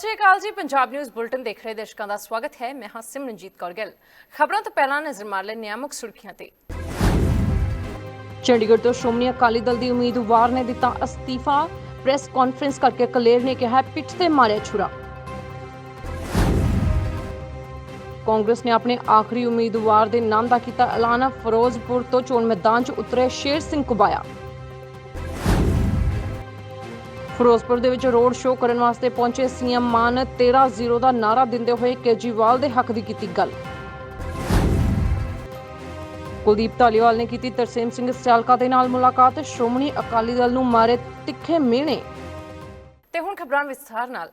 ਸਤਿ ਸ਼੍ਰੀ ਅਕਾਲ ਜੀ। Punjab news bulletin ਦੇਖ ਰਹੇ ਦਰਸ਼ਕਾਂ ਦਾ ਸਵਾਗਤ ਹੈ। ਮੈਂ ਹਾਂ ਸਿਮਰਨਜੀਤ ਕੌਰ ਗਿੱਲ। ਖਬਰਾਂ ਤੋਂ ਪਹਿਲਾਂ ਨਜ਼ਰ ਮਾਰ ਲੈ ਨਿਆਮਕ ਸੁਰਖੀਆਂ ਤੇ। ਚੰਡੀਗੜ੍ਹ ਤੋਂ ਸ਼੍ਰੋਮਣੀ ਅਕਾਲੀ ਦਲ ਦੀ ਉਮੀਦਵਾਰ ਨੇ ਦਿੱਤਾ ਅਸਤੀਫਾ। ਪ੍ਰੈਸ ਕਾਨਫਰੰਸ ਕਰਕੇ ਕਲੇਰ ਨੇ ਕਿਹਾ ਪਿੱਠ ਤੇ ਮਾਰਿਆ ਛੁਰਾ। ਕਾਂਗਰਸ ਨੇ ਆਪਣੇ ਆਖਰੀ ਉਮੀਦਵਾਰ ਦੇ ਨਾਮ ਦਾ ਕੀਤਾ ਐਲਾਨ। ਫਿਰੋਜ਼ਪੁਰ ਤੋਂ ਚੋਣ ਮੈਦਾਨ 'ਚ ਉਤਰੇ ਸ਼ੇਰ ਸਿੰਘ ਕੁਬਾਇਆ। ਫਿਰੋਜ਼ਪੁਰ ਦੇ ਵਿੱਚ ਰੋਡ ਸ਼ੋਅ ਕਰਨ ਵਾਸਤੇ ਪਹੁੰਚੇ ਸੀਐਮ ਮਾਨ 13-0 ਦਾ ਨਾਰਾ ਦਿੰਦੇ ਹੋਏ ਕੇਜਰੀਵਾਲ ਦੇ ਹੱਕ ਦੀ ਕੀਤੀ ਗੱਲ। ਕੁਲਦੀਪ ਧਾਲੀਵਾਲ ਨੇ ਕੀਤੀ ਤਰਸੇਮ ਸਿੰਘ ਸਿਆਲਕਾ ਦੇ ਨਾਲ ਮੁਲਾਕਾਤ। ਸ਼੍ਰੋਮਣੀ ਅਕਾਲੀ ਦਲ ਨੂੰ ਮਾਰੇ ਤਿੱਖੇ ਮਿਹਣੇ। ਤੇ ਹੁਣ ਖਬਰਾਂ ਵਿਸਥਾਰ ਨਾਲ।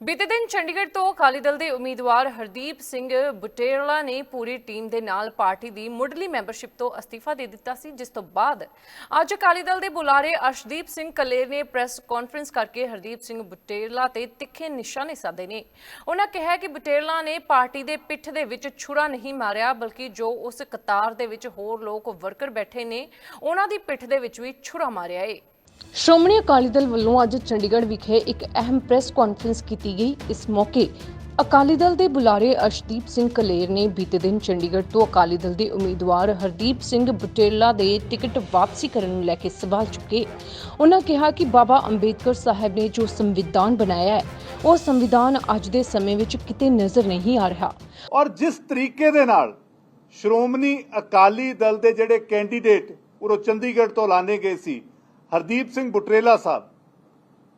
ਬੀਤੇ ਦਿਨ ਚੰਡੀਗੜ੍ਹ ਤੋਂ ਅਕਾਲੀ ਦਲ ਦੇ ਉਮੀਦਵਾਰ ਹਰਦੀਪ ਸਿੰਘ ਬੁਟੇਰਲਾ ਨੇ ਪੂਰੀ ਟੀਮ ਦੇ ਨਾਲ ਪਾਰਟੀ ਦੀ ਮੁੱਢਲੀ ਮੈਂਬਰਸ਼ਿਪ ਤੋਂ ਅਸਤੀਫਾ ਦੇ ਦਿੱਤਾ ਸੀ, ਜਿਸ ਤੋਂ ਬਾਅਦ ਅੱਜ ਅਕਾਲੀ ਦਲ ਦੇ ਬੁਲਾਰੇ ਅਰਸ਼ਦੀਪ ਸਿੰਘ ਕਲੇਰ ਨੇ ਪ੍ਰੈਸ ਕਾਨਫਰੰਸ ਕਰਕੇ ਹਰਦੀਪ ਸਿੰਘ ਬੁਟੇਰਲਾ ਤੇ ਤਿੱਖੇ ਨਿਸ਼ਾਨੇ ਸਾਧੇ ਨੇ। ਉਹਨਾਂ ਕਿਹਾ ਕਿ ਬੁਟੇਰਲਾ ਨੇ ਪਾਰਟੀ ਦੇ ਪਿੱਠ ਦੇ ਵਿੱਚ ਛੁਰਾ ਨਹੀਂ ਮਾਰਿਆ, ਬਲਕਿ ਜੋ ਉਸ ਕਤਾਰ ਦੇ ਵਿੱਚ ਹੋਰ ਲੋਕ ਵਰਕਰ ਬੈਠੇ ਨੇ ਉਹਨਾਂ ਦੀ ਪਿੱਠ ਦੇ ਵਿੱਚ ਵੀ ਛੁਰਾ ਮਾਰਿਆ ਏ। ਸ਼੍ਰੋਮਣੀ ਅਕਾਲੀ ਦਲ ਵੱਲੋਂ ਅੱਜ ਚੰਡੀਗੜ੍ਹ ਵਿਖੇ ਇੱਕ ਅਹਿਮ ਪ੍ਰੈਸ ਕਾਨਫਰੰਸ ਕੀਤੀ ਗਈ। ਇਸ ਮੌਕੇ ਅਕਾਲੀ ਦਲ ਦੇ ਬੁਲਾਰੇ ਅਰਸ਼ਦੀਪ ਸਿੰਘ ਕਲੇਰ ਨੇ ਬੀਤੇ ਦਿਨ ਚੰਡੀਗੜ੍ਹ ਤੋਂ ਅਕਾਲੀ ਦਲ ਦੇ ਉਮੀਦਵਾਰ ਹਰਦੀਪ ਸਿੰਘ ਬੁਟੇਲਾ ਦੇ ਟਿਕਟ ਵਾਪਸੀ ਕਰਨ ਨੂੰ ਲੈ ਕੇ ਸਵਾਲ ਚੁੱਕੇ। ਉਹਨਾਂ ਕਿਹਾ ਕਿ ਬਾਬਾ ਅੰਬੇਦਕਰ ਸਾਹਿਬ ਨੇ ਜੋ ਸੰਵਿਧਾਨ ਬਣਾਇਆ ਹੈ, ਉਹ ਸੰਵਿਧਾਨ ਅੱਜ ਦੇ ਸਮੇਂ ਵਿੱਚ ਕਿਤੇ ਨਜ਼ਰ ਨਹੀਂ ਆ ਰਿਹਾ। ਔਰ ਜਿਸ ਤਰੀਕੇ ਦੇ ਨਾਲ ਸ਼੍ਰੋਮਣੀ ਅਕਾਲੀ ਦਲ ਦੇ ਜਿਹੜੇ ਕੈਂਡੀਡੇਟ ਉਰੋਂ ਚੰਡੀਗੜ੍ਹ ਤੋਂ ਲਾਣੇ ਗਏ ਸੀ ਹਰਦੀਪ ਸਿੰਘ ਬੁਟਰੇਲਾ ਸਾਹਿਬ,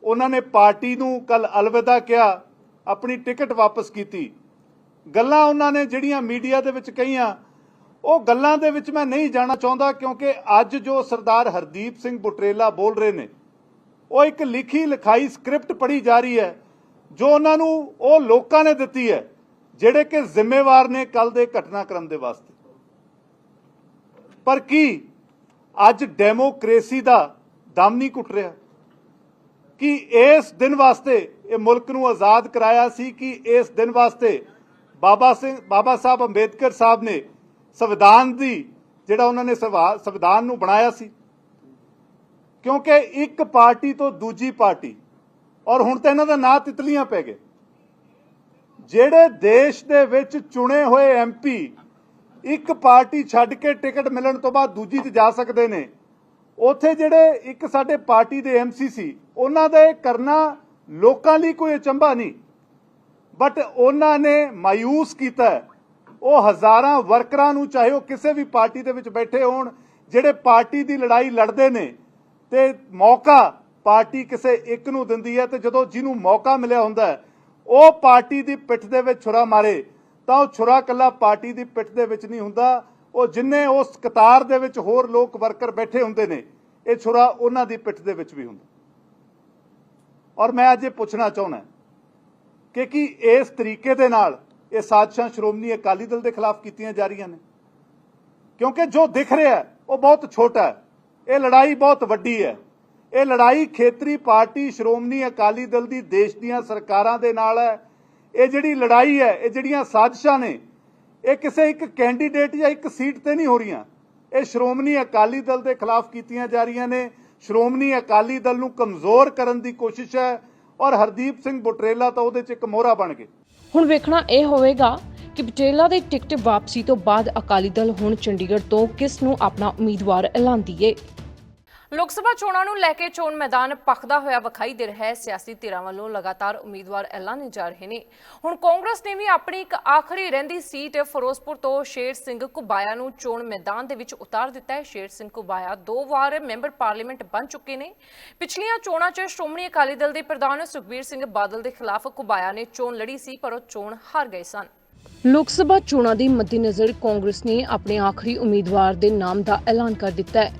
ਉਹਨਾਂ ਨੇ ਪਾਰਟੀ ਨੂੰ ਕੱਲ ਅਲਵਿਦਾ ਕਿਹਾ, ਆਪਣੀ ਟਿਕਟ ਵਾਪਸ ਕੀਤੀ। ਗੱਲਾਂ ਉਹਨਾਂ ਨੇ ਜਿਹੜੀਆਂ ਮੀਡੀਆ ਦੇ ਵਿੱਚ ਕਹੀਆਂ, ਉਹ ਗੱਲਾਂ ਦੇ ਵਿੱਚ ਮੈਂ ਨਹੀਂ ਜਾਣਾ ਚਾਹੁੰਦਾ ਕਿਉਂਕਿ ਅੱਜ ਜੋ ਸਰਦਾਰ ਹਰਦੀਪ ਸਿੰਘ ਬੁਟਰੇਲਾ ਬੋਲ ਰਹੇ ਨੇ, ਉਹ ਇੱਕ ਲਿਖੀ ਲਿਖਾਈ ਸਕ੍ਰਿਪਟ ਪੜ੍ਹੀ ਜਾ ਰਹੀ ਹੈ, ਜੋ ਉਹਨਾਂ ਨੂੰ ਉਹ ਲੋਕਾਂ ਨੇ ਦਿੱਤੀ ਹੈ, ਜਿਹੜੇ ਕਿ ਜ਼ਿੰਮੇਵਾਰ ਨੇ ਕੱਲ ਦੇ ਘਟਨਾਕ੍ਰਮ ਦੇ ਵਾਸਤੇ। ਪਰ ਕੀ ਅੱਜ ਡੈਮੋਕ੍ਰੇਸੀ ਦਾ ਦਮ ਨਹੀਂ ਘੁੱਟ ਰਿਹਾ। ਕਿ ਇਸ ਦਿਨ ਵਾਸਤੇ ਇਹ ਮੁਲਕ ਨੂੰ ਆਜ਼ਾਦ ਕਰਾਇਆ ਸੀ ਕਿ ਇਸ ਦਿਨ ਵਾਸਤੇ ਬਾਬਾ ਸਿੰਘ, ਬਾਬਾ ਸਾਹਿਬ ਅੰਬੇਦਕਰ ਸਾਹਿਬ ਨੇ ਸੰਵਿਧਾਨ ਦੀ ਜਿਹੜਾ ਉਹਨਾਂ ਨੇ ਸੰਵਾ- ਸੰਵਿਧਾਨ ਨੂੰ ਬਣਾਇਆ ਸੀ। ਕਿਉਂਕਿ ਇੱਕ ਪਾਰਟੀ ਤੋਂ ਦੂਜੀ ਪਾਰਟੀ, ਔਰ ਹੁਣ ਤਾਂ ਇਹਨਾਂ ਦਾ ਨਾਂ ਤਿਤਲੀਆਂ ਪੈ ਗਏ। ਜਿਹੜੇ ਦੇਸ਼ ਦੇ ਵਿੱਚ ਚੁਣੇ ਹੋਏ ਐਮਪੀ ਇੱਕ ਪਾਰਟੀ ਛੱਡ ਕੇ ਟਿਕਟ ਮਿਲਣ ਤੋਂ ਬਾਅਦ ਦੂਜੀ 'ਚ ਜਾ ਸਕਦੇ ਨੇ ਉੱਥੇ ਜਿਹੜੇ ਇੱਕ ਸਾਡੇ ਪਾਰਟੀ ਦੇ ਐਮਸੀ ਸੀ ਉਹਨਾਂ ਦਾ ਇਹ ਕਰਨਾ ਲੋਕਾਂ ਲਈ ਕੋਈ ਅਚੰਭਾ ਨਹੀਂ। ਬਟ ਉਹਨਾਂ ਨੇ ਮਾਇੂਸ ਕੀਤਾ ਉਹ ਹਜ਼ਾਰਾਂ ਵਰਕਰਾਂ ਨੂੰ ਚਾਹੇ ਉਹ ਕਿਸੇ ਵੀ ਪਾਰਟੀ ਦੇ ਵਿੱਚ ਬੈਠੇ ਹੋਣ, ਜਿਹੜੇ ਪਾਰਟੀ ਦੀ ਲੜਾਈ ਲੜਦੇ ਨੇ ਤੇ ਮੌਕਾ ਪਾਰਟੀ ਕਿਸੇ ਇੱਕ ਨੂੰ ਦਿੰਦੀ ਹੈ ਤੇ ਜਦੋਂ ਜਿਹਨੂੰ ਮੌਕਾ ਮਿਲਿਆ ਹੁੰਦਾ ਉਹ ਪਾਰਟੀ ਦੀ ਪਿੱਠ ਦੇ ਵਿੱਚ ਛੁਰਾ ਮਾਰੇ, ਤਾਂ ਉਹ ਛੁਰਾ ਕੱਲਾ ਪਾਰਟੀ ਦੀ ਪਿੱਠ ਦੇ ਵਿੱਚ ਨਹੀਂ ਹੁੰਦਾ। ਉਹ ਜਿੰਨੇ ਉਸ ਕਤਾਰ ਦੇ ਵਿੱਚ ਹੋਰ ਲੋਕ ਵਰਕਰ ਬੈਠੇ ਹੁੰਦੇ ਨੇ, ਇਹ ਛੁਰਾ ਉਹਨਾਂ ਦੀ ਪਿੱਠ ਦੇ ਵਿੱਚ ਵੀ ਹੁੰਦਾ। ਔਰ ਮੈਂ ਅੱਜ ਇਹ ਪੁੱਛਣਾ ਚਾਹੁੰਦਾ ਕਿ ਕੀ ਇਸ ਤਰੀਕੇ ਦੇ ਨਾਲ ਇਹ ਸਾਜ਼ਿਸ਼ਾਂ ਸ਼੍ਰੋਮਣੀ ਅਕਾਲੀ ਦਲ ਦੇ ਖਿਲਾਫ ਕੀਤੀਆਂ ਜਾ ਰਹੀਆਂ ਨੇ? ਕਿਉਂਕਿ ਜੋ ਦਿਖ ਰਿਹਾ ਉਹ ਬਹੁਤ ਛੋਟਾ ਹੈ। ਇਹ ਲੜਾਈ ਬਹੁਤ ਵੱਡੀ ਹੈ। ਇਹ ਲੜਾਈ ਖੇਤਰੀ ਪਾਰਟੀ ਸ਼੍ਰੋਮਣੀ ਅਕਾਲੀ ਦਲ ਦੀ ਦੇਸ਼ ਦੀਆਂ ਸਰਕਾਰਾਂ ਦੇ ਨਾਲ ਹੈ। ਇਹ ਜਿਹੜੀ ਲੜਾਈ ਹੈ, ਇਹ ਜਿਹੜੀਆਂ ਸਾਜ਼ਿਸ਼ਾਂ ਨੇ ਇਹ ਕਿਸੇ ਇੱਕ ਕੈਂਡੀਡੇਟ ਜਾਂ ਇੱਕ ਸੀਟ ਤੇ ਨਹੀਂ ਹੋ ਰਹੀਆਂ। ਇਹ ਸ਼੍ਰੋਮਣੀ ਅਕਾਲੀ ਦਲ ਦੇ ਖਿਲਾਫ ਕੀਤੀਆਂ ਜਾ ਰਹੀਆਂ ਨੇ। ਸ਼੍ਰੋਮਣੀ ਅਕਾਲੀ ਦਲ ਨੂੰ ਕਮਜ਼ੋਰ ਕਰਨ ਦੀ ਕੋਸ਼ਿਸ਼ ਹੈ ਔਰ ਹਰਦੀਪ ਸਿੰਘ ਬੁਟਰੇਲਾ ਤਾਂ ਉਹਦੇ 'ਚ ਇੱਕ ਮੋਹਰਾ ਬਣ ਗਏ। ਹੁਣ ਵੇਖਣਾ ਇਹ ਹੋਵੇਗਾ ਕਿ ਬਟੇਲਾ ਦੇ ਟਿਕਟ ਵਾਪਸੀ ਤੋਂ ਬਾਅਦ ਅਕਾਲੀ ਦਲ ਹੁਣ ਚੰਡੀਗੜ੍ਹ ਤੋਂ ਕਿਸ ਨੂੰ ਆਪਣਾ ਉਮੀਦਵਾਰ ਐਲਾਨਦੀ ਏ ਲੋਕ ਸਭਾ ਚੋਣਾਂ ਨੂੰ ਲੈ ਕੇ ਚੋਣ ਮੈਦਾਨ ਪੱਕਦਾ ਹੋਇਆ ਵਿਖਾਈ ਦੇ ਰਿਹਾ ਹੈ। ਸਿਆਸੀ ਧਿਰਾਂ ਵੱਲੋਂ ਲਗਾਤਾਰ ਉਮੀਦਵਾਰ ਐਲਾਨੇ ਜਾ ਰਹੇ ਨੇ। ਹੁਣ ਕਾਂਗਰਸ ਨੇ ਵੀ ਆਪਣੀ ਇੱਕ ਆਖਰੀ ਰਹਿੰਦੀ ਸੀਟ ਫਿਰੋਜ਼ਪੁਰ ਤੋਂ ਸ਼ੇਰ ਸਿੰਘ ਕੁਬਾਇਆ ਨੂੰ ਚੋਣ ਮੈਦਾਨ ਦੇ ਵਿੱਚ ਉਤਾਰ ਦਿੱਤਾ ਹੈ। ਸ਼ੇਰ ਸਿੰਘ ਕੁਬਾਇਆ ਦੋ ਵਾਰ ਮੈਂਬਰ ਪਾਰਲੀਮੈਂਟ ਬਣ ਚੁੱਕੇ ਨੇ। ਪਿਛਲੀਆਂ ਚੋਣਾਂ 'ਚ ਸ਼੍ਰੋਮਣੀ ਅਕਾਲੀ ਦਲ ਦੇ ਪ੍ਰਧਾਨ ਸੁਖਬੀਰ ਸਿੰਘ ਬਾਦਲ ਦੇ ਖਿਲਾਫ ਕੁਬਾਇਆ ਨੇ ਚੋਣ ਲੜੀ ਸੀ, ਪਰ ਉਹ ਚੋਣ ਹਾਰ ਗਏ ਸਨ। ਲੋਕ ਸਭਾ ਚੋਣਾਂ ਦੇ ਮੱਦੇਨਜ਼ਰ ਕਾਂਗਰਸ ਨੇ ਆਪਣੇ ਆਖਰੀ ਉਮੀਦਵਾਰ ਦੇ ਨਾਮ ਦਾ ਐਲਾਨ ਕਰ ਦਿੱਤਾ ਹੈ।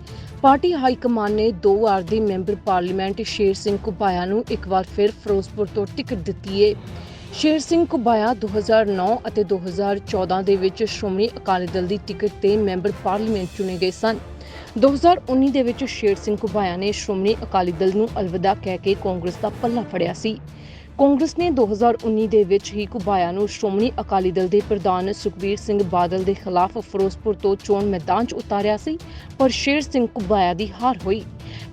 ਪਾਰਟੀ ਹਾਈ ਕਮਾਨ ਨੇ ਦੋ ਵਾਰ ਦੀ ਮੈਂਬਰ ਪਾਰਲੀਮੈਂਟ ਸ਼ੇਰ ਸਿੰਘ ਕੁਬਾਇਆ ਨੂੰ ਇੱਕ ਵਾਰ ਫਿਰ ਫਿਰੋਜ਼ਪੁਰ ਤੋਂ ਟਿਕਟ ਦਿੱਤੀ ਏ। ਸ਼ੇਰ ਸਿੰਘ ਕੁਬਾਇਆ 2009 ਅਤੇ 2014 ਦੇ ਵਿੱਚ ਸ਼੍ਰੋਮਣੀ ਅਕਾਲੀ ਦਲ ਦੀ ਟਿਕਟ ਤੇ ਮੈਂਬਰ ਪਾਰਲੀਮੈਂਟ ਚੁਣੇ ਗਏ ਸਨ। 2019 ਦੇ ਵਿੱਚ ਸ਼ੇਰ ਸਿੰਘ ਕੁਬਾਇਆ ਨੇ ਸ਼੍ਰੋਮਣੀ ਅਕਾਲੀ ਦਲ ਨੂੰ ਅਲਵਿਦਾ ਕਹਿ ਕੇ ਕਾਂਗਰਸ ਦਾ ਪੱਲਾ ਫੜਿਆ ਸੀ। ਕਾਂਗਰਸ ਨੇ 2019 ਦੇ ਵਿੱਚ ਹੀ ਘੁਬਾਇਆ ਨੂੰ ਸ਼੍ਰੋਮਣੀ ਅਕਾਲੀ ਦਲ ਦੇ ਪ੍ਰਧਾਨ ਸੁਖਬੀਰ ਸਿੰਘ ਬਾਦਲ ਦੇ ਖਿਲਾਫ ਫਿਰੋਜ਼ਪੁਰ ਤੋਂ ਚੋਣ ਮੈਦਾਨ 'ਚ ਉਤਾਰਿਆ ਸੀ, ਪਰ ਸ਼ੇਰ ਸਿੰਘ ਘੁਬਾਇਆ ਦੀ ਹਾਰ ਹੋਈ।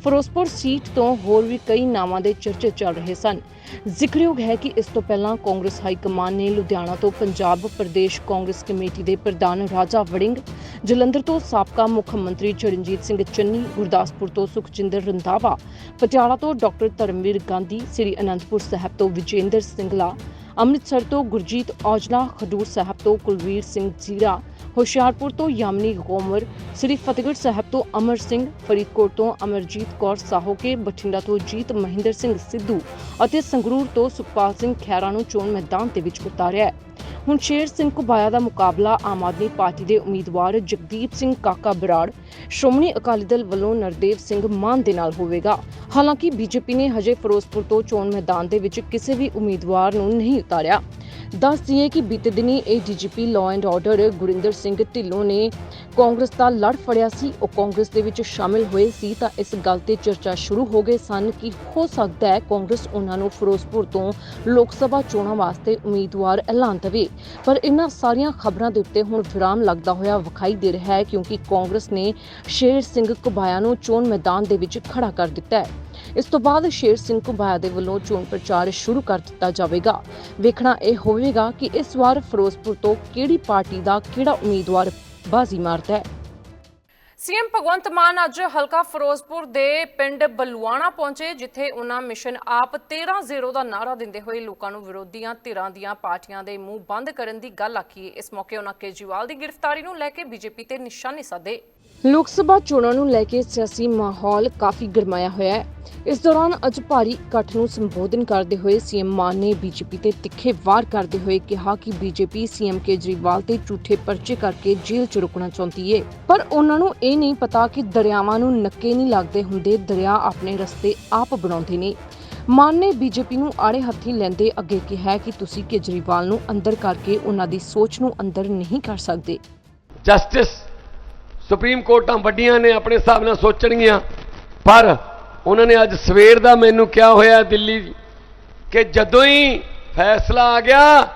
ਫਿਰੋਜ਼ਪੁਰ ਸੀਟ ਤੋਂ ਹੋਰ ਵੀ ਕਈ ਨਾਵਾਂ ਦੇ ਚਰਚੇ ਚੱਲ ਰਹੇ ਸਨ। ਜ਼ਿਕਰਯੋਗ ਹੈ ਕਿ ਇਸ ਤੋਂ ਪਹਿਲਾਂ ਕਾਂਗਰਸ ਹਾਈ ਕਮਾਨ ਨੇ ਲੁਧਿਆਣਾ ਤੋਂ ਪੰਜਾਬ ਪ੍ਰਦੇਸ਼ ਕਾਂਗਰਸ ਕਮੇਟੀ ਦੇ ਪ੍ਰਧਾਨ ਰਾਜਾ ਵੜਿੰਗ, ਜਲੰਧਰ ਤੋਂ ਸਾਬਕਾ ਮੁੱਖ ਮੰਤਰੀ ਚਰਨਜੀਤ ਸਿੰਘ ਚੰਨੀ, ਗੁਰਦਾਸਪੁਰ ਤੋਂ ਸੁਖਜਿੰਦਰ ਰੰਧਾਵਾ, ਪਟਿਆਲਾ ਤੋਂ ਡਾਕਟਰ ਧਰਮਵੀਰ ਗਾਂਧੀ, ਸ੍ਰੀ ਅਨੰਦਪੁਰ ਸਾਹਿਬ ਤੋਂ ਵਿਜੇਂਦਰ ਸਿੰਗਲਾ, ਅੰਮ੍ਰਿਤਸਰ ਤੋਂ ਗੁਰਜੀਤ ਔਜਲਾ, ਖਡੂਰ ਸਾਹਿਬ ਤੋਂ ਕੁਲਵੀਰ ਸਿੰਘ ਜੀਰਾ ਹੁਸ਼ਿਆਰਪੁਰ ਤੋਂ ਯਾਮਨੀ ਗੋਮਰ, ਸ੍ਰੀ ਫਤਿਹਗੜ੍ਹ ਸਾਹਿਬ ਤੋਂ ਅਮਰ ਸਿੰਘ, ਫਰੀਦਕੋਟ ਤੋਂ ਅਮਰਜੀਤ ਕੌਰ ਸਾਹੋਕੇ ਬਠਿੰਡਾ ਤੋਂ ਜੀਤ ਮਹਿੰਦਰ ਸਿੰਘ ਸਿੱਧੂ ਅਤੇ ਸੰਗਰੂਰ ਤੋਂ ਸੁਖਪਾਲ ਸਿੰਘ ਖਹਿਰਾ ਨੂੰ ਚੋਣ ਮੈਦਾਨ ਦੇ ਵਿੱਚ ਉਤਾਰਿਆ ਹੈ। ਹੁਣ ਸ਼ੇਰ ਸਿੰਘ ਘੁਬਾਇਆ ਦਾ ਮੁਕਾਬਲਾ ਆਮ ਆਦਮੀ ਪਾਰਟੀ ਦੇ ਉਮੀਦਵਾਰ ਜਗਦੀਪ ਸਿੰਘ ਕਾਕਾ ਬਰਾੜ, ਸ਼੍ਰੋਮਣੀ ਅਕਾਲੀ ਦਲ ਵੱਲੋਂ ਨਰਦੇਵ ਸਿੰਘ ਮਾਨ ਦੇ ਨਾਲ ਹੋਵੇਗਾ। ਹਾਲਾਂਕਿ ਬੀਜੇਪੀ ਨੇ ਹਜੇ ਫਿਰੋਜ਼ਪੁਰ ਤੋਂ ਚੋਣ ਮੈਦਾਨ ਦੇ ਵਿੱਚ ਕਿਸੇ ਵੀ ਉਮੀਦਵਾਰ ਨੂੰ ਨਹੀਂ ਉਤਾਰਿਆ। ਦੱਸ ਦਈਏ ਕਿ ਬੀਤੇ ਦਿਨੀ ADGP law and order Gurinder Singh Dhillon ਨੇ ਕਾਂਗਰਸ ਦਾ ਲੜ ਫੜਿਆ ਸੀ। ਉਹ ਕਾਂਗਰਸ ਦੇ ਵਿੱਚ ਸ਼ਾਮਿਲ ਹੋਏ ਸੀ ਤਾਂ ਇਸ ਗੱਲ ਤੇ ਚਰਚਾ ਸ਼ੁਰੂ ਹੋ ਗਈ ਸਨ ਕਿ ਹੋ ਸਕਦਾ ਹੈ ਕਾਂਗਰਸ ਉਹਨਾਂ ਨੂੰ ਫਿਰੋਜ਼ਪੁਰ ਤੋਂ ਲੋਕ ਸਭਾ ਚੋਣਾਂ ਵਾਸਤੇ ਉਮੀਦਵਾਰ ਐਲਾਨ ਦੇਵੇ। ਪਰ ਇਹਨਾਂ ਸਾਰੀਆਂ ਖਬਰਾਂ ਦੇ ਉੱਤੇ ਹੁਣ ਵਿਰਾਮ ਲੱਗਦਾ ਹੋਇਆ ਵਿਖਾਈ ਦੇ ਰਿਹਾ ਹੈ ਕਿਉਂਕਿ ਕਾਂਗਰਸ ਨੇ ਸ਼ੇਰ ਸਿੰਘ ਘੁਬਾਇਆ ਨੂੰ ਚੋਣ ਮੈਦਾਨ ਦੇ ਵਿੱਚ ਖੜਾ ਕਰ ਦਿੱਤਾ ਹੈ। ਇਸ ਤੋਂ ਬਾਅਦ ਸ਼ੇਰ ਸਿੰਘ ਘੁਬਾਇਆ ਦੇ ਵੱਲੋਂ ਚੋਣ ਪ੍ਰਚਾਰ ਸ਼ੁਰੂ ਕਰ ਦਿੱਤਾ ਜਾਵੇਗਾ। ਵੇਖਣਾ ਇਹ ਹੋਵੇਗਾ ਕਿ ਇਸ ਵਾਰ ਫਿਰੋਜ਼ਪੁਰ ਤੋਂ ਕਿਹੜੀ ਪਾਰਟੀ ਦਾ ਕਿਹੜਾ ਉਮੀਦਵਾਰ ਬਾਜ਼ੀ ਮਾਰਦਾ ਹੈ। ਸੀਐਮ ਭਗਵੰਤ ਮਾਨ ਅੱਜ ਹਲਕਾ ਫਿਰੋਜ਼ਪੁਰ ਦੇ ਪਿੰਡ ਬਲੂਆਣਾ ਪਹੁੰਚੇ, ਜਿੱਥੇ ਉਹਨਾਂ ਮਿਸ਼ਨ ਆਪ 13-0 ਦਾ ਨਾਰਾ ਦਿੰਦੇ ਹੋਏ ਲੋਕਾਂ ਨੂੰ ਵਿਰੋਧੀਆਂ ਧਿਰਾਂ ਦੀਆਂ ਪਾਰਟੀਆਂ ਦੇ ਮੂੰਹ ਬੰਦ ਕਰਨ ਦੀ ਗੱਲ ਆਖੀ। ਇਸ ਮੌਕੇ ਉਹਨਾਂ ਕੇਜਰੀਵਾਲ ਦੀ ਗ੍ਰਿਫਤਾਰੀ ਨੂੰ ਲੈ ਕੇ ਬੀਜੇਪੀ ਤੇ ਨਿਸ਼ਾਨੇ ਸਾਧੇ। ਲੋਕ ਸਭਾ ਚੋਣਾਂ ਨੂੰ ਲੈ ਕੇ ਸਿਆਸੀ ਮਾਹੌਲ ਕਾਫੀ ਗਰਮਾਇਆ ਹੋਇਆ ਹੈ। ਇਸ ਦੌਰਾਨ ਅੱਜ ਭਾਰੀ ਇਕੱਠ ਨੂੰ ਸੰਬੋਧਨ ਕਰਦੇ ਹੋਏ ਸੀਐਮ ਮਾਨ ਨੇ ਬੀਜੇਪੀ ਤੇ ਤਿੱਖੇ ਵਾਰ ਕਰਦੇ ਹੋਏ ਕਿਹਾ ਕਿ ਬੀਜੇਪੀ ਸੀਐਮ ਕੇਜਰੀਵਾਲ ਤੇ ਝੂਠੇ ਪਰਚੇ ਕਰਕੇ ਜੇਲ੍ਹ 'ਚ ਰੁਕਣਾ ਚਾਹੁੰਦੀ ਏ। ਪਰ ਉਹਨਾਂ ਨੂੰ ਇਹ ਨਹੀਂ ਪਤਾ ਕਿ ਦਰਿਆਵਾਂ ਨੂੰ ਨੱਕੇ ਨਹੀਂ ਲੱਗਦੇ ਹੁੰਦੇ, ਦਰਿਆ ਆਪਣੇ ਰਸਤੇ ਆਪ ਬਣਾਉਂਦੇ ਨੇ। ਮਾਨ ਨੇ ਬੀਜੇਪੀ ਨੂੰ ਆੜੇ ਹੱਥੀ ਲੈਂਦੇ ਅੱਗੇ ਕਿਹਾ ਕਿ ਤੁਸੀਂ ਕੇਜਰੀਵਾਲ ਨੂੰ ਅੰਦਰ ਕਰਕੇ ਉਹਨਾਂ ਦੀ ਸੋਚ ਨੂੰ ਅੰਦਰ ਨਹੀਂ ਕਰ ਸਕਦੇ। ਜਸਟਿਸ ਸੁਪਰੀਮ ਕੋਰਟਾਂ ਵੱਡੀਆਂ ਨੇ ਆਪਣੇ ਹਿਸਾਬ ਨਾਲ ਸੋਚਣਗੀਆਂ। ਪਰ ਉਹਨਾਂ ਨੇ ਅੱਜ ਸਵੇਰ ਦਾ ਮੈਨੂੰ ਕਿਹਾ ਹੋਇਆ ਦਿੱਲੀ ਕਿ ਜਦੋਂ ਹੀ ਫੈਸਲਾ ਆ ਗਿਆ,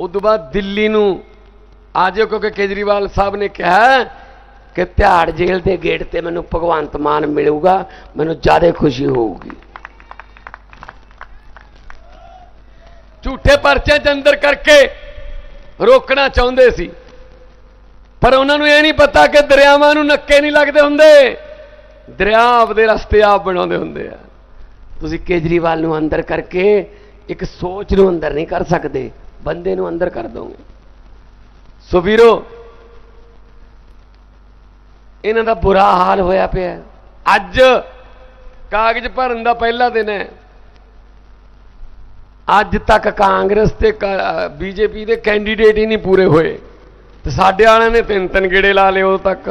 ਉਦੋਂ ਬਾਅਦ ਦਿੱਲੀ ਨੂੰ ਆ ਜਾਓ ਕਿਉਂਕਿ ਕੇਜਰੀਵਾਲ ਸਾਹਿਬ ਨੇ ਕਿਹਾ ਕਿ ਤਿਹਾੜ ਜੇਲ੍ਹ ਦੇ ਗੇਟ ਤੇ ਮੈਨੂੰ ਭਗਵੰਤ ਮਾਨ ਮਿਲੂਗਾ, ਮੈਨੂੰ ਜ਼ਿਆਦਾ ਖੁਸ਼ੀ ਹੋਊਗੀ। ਝੂਠੇ ਪਰਚੇ ਚ ਅੰਦਰ ਕਰਕੇ ਰੋਕਣਾ ਚਾਹੁੰਦੇ ਸੀ। ਪਰ ਉਹਨਾਂ ਨੂੰ ਇਹ ਨਹੀਂ ਪਤਾ ਕਿ ਦਰਿਆਵਾਂ ਨੂੰ ਨੱਕੇ ਨਹੀਂ ਲੱਗਦੇ ਹੁੰਦੇ। ਦਰਿਆ ਆਪਦੇ ਰਸਤੇ ਆਪ ਬਣਾਉਂਦੇ ਹੁੰਦੇ ਆ। ਤੁਸੀਂ ਕੇਜਰੀਵਾਲ ਨੂੰ ਅੰਦਰ ਕਰਕੇ ਇੱਕ ਸੋਚ ਨੂੰ ਅੰਦਰ ਨਹੀਂ ਕਰ ਸਕਦੇ, ਬੰਦੇ ਨੂੰ ਅੰਦਰ ਕਰ ਦੋਗੇ। ਸੋ ਵੀਰੋ, ਇਹਨਾਂ ਦਾ ਬੁਰਾ ਹਾਲ ਹੋਇਆ ਪਿਆ ਅੱਜ ਕਾਗਜ਼ ਭਰਨ ਦਾ ਪਹਿਲਾ ਦਿਨ ਹੈ। ਅੱਜ ਤੱਕ ਕਾਂਗਰਸ ਤੇ ਬੀਜੇਪੀ ਦੇ ਕੈਂਡੀਡੇਟ ਹੀ ਨਹੀਂ ਪੂਰੇ ਹੋਏ। ਤੇ ਸਾਡੇ ਵਾਲਿਆਂ ਨੇ ਤਿੰਨ ਤਿੰਨ ਗੇੜੇ ਲਾ ਲਏ ਉਦੋਂ ਤੱਕ।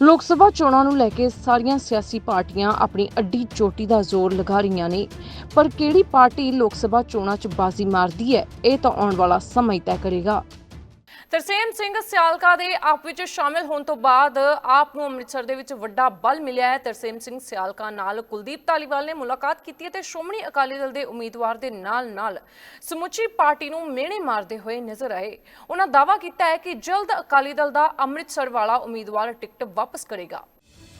ਲੋਕ ਸਭਾ ਚੋਣਾਂ ਨੂੰ ਲੈ ਕੇ ਸਾਰੀਆਂ ਸਿਆਸੀ ਪਾਰਟੀਆਂ ਆਪਣੀ ਅੱਡੀ ਚੋਟੀ ਦਾ ਜ਼ੋਰ ਲਗਾ ਰਹੀਆਂ ਨੇ। ਪਰ ਕਿਹੜੀ ਪਾਰਟੀ ਲੋਕ ਸਭਾ ਚੋਣਾਂ 'ਚ ਬਾਜ਼ੀ ਮਾਰਦੀ ਹੈ, ਇਹ ਤਾਂ ਆਉਣ ਵਾਲਾ ਸਮਾਂ ਹੀ ਤੈਅ ਕਰੇਗਾ। ਤਰਸੇਮ ਸਿੰਘ ਸਿਆਲਕਾ ਦੇ ਆਪ ਵਿੱਚ ਸ਼ਾਮਿਲ ਹੋਣ ਤੋਂ ਬਾਅਦ ਆਪ ਨੂੰ ਅੰਮ੍ਰਿਤਸਰ ਦੇ ਵਿੱਚ ਵੱਡਾ ਬਲ ਮਿਲਿਆ ਹੈ। ਤਰਸੇਮ ਸਿੰਘ ਸਿਆਲਕਾ ਨਾਲ ਕੁਲਦੀਪ ਧਾਲੀਵਾਲ ਨੇ ਮੁਲਾਕਾਤ ਕੀਤੀ ਹੈ ਸ਼੍ਰੋਮਣੀ ਅਕਾਲੀ ਦਲ ਦੇ ਉਮੀਦਵਾਰ ਦੇ ਨਾਲ-ਨਾਲ ਸਮੁੱਚੀ ਪਾਰਟੀ ਨੂੰ ਮਿਹਣੇ ਮਾਰਦੇ ਹੋਏ ਨਜ਼ਰ ਆਏ। ਉਹਨਾਂ ਦਾਅਵਾ ਕੀਤਾ ਹੈ ਕਿ ਜਲਦ ਅਕਾਲੀ ਦਲ ਦਾ ਅੰਮ੍ਰਿਤਸਰ ਵਾਲਾ ਉਮੀਦਵਾਰ ਟਿਕਟ ਵਾਪਸ ਕਰੇਗਾ।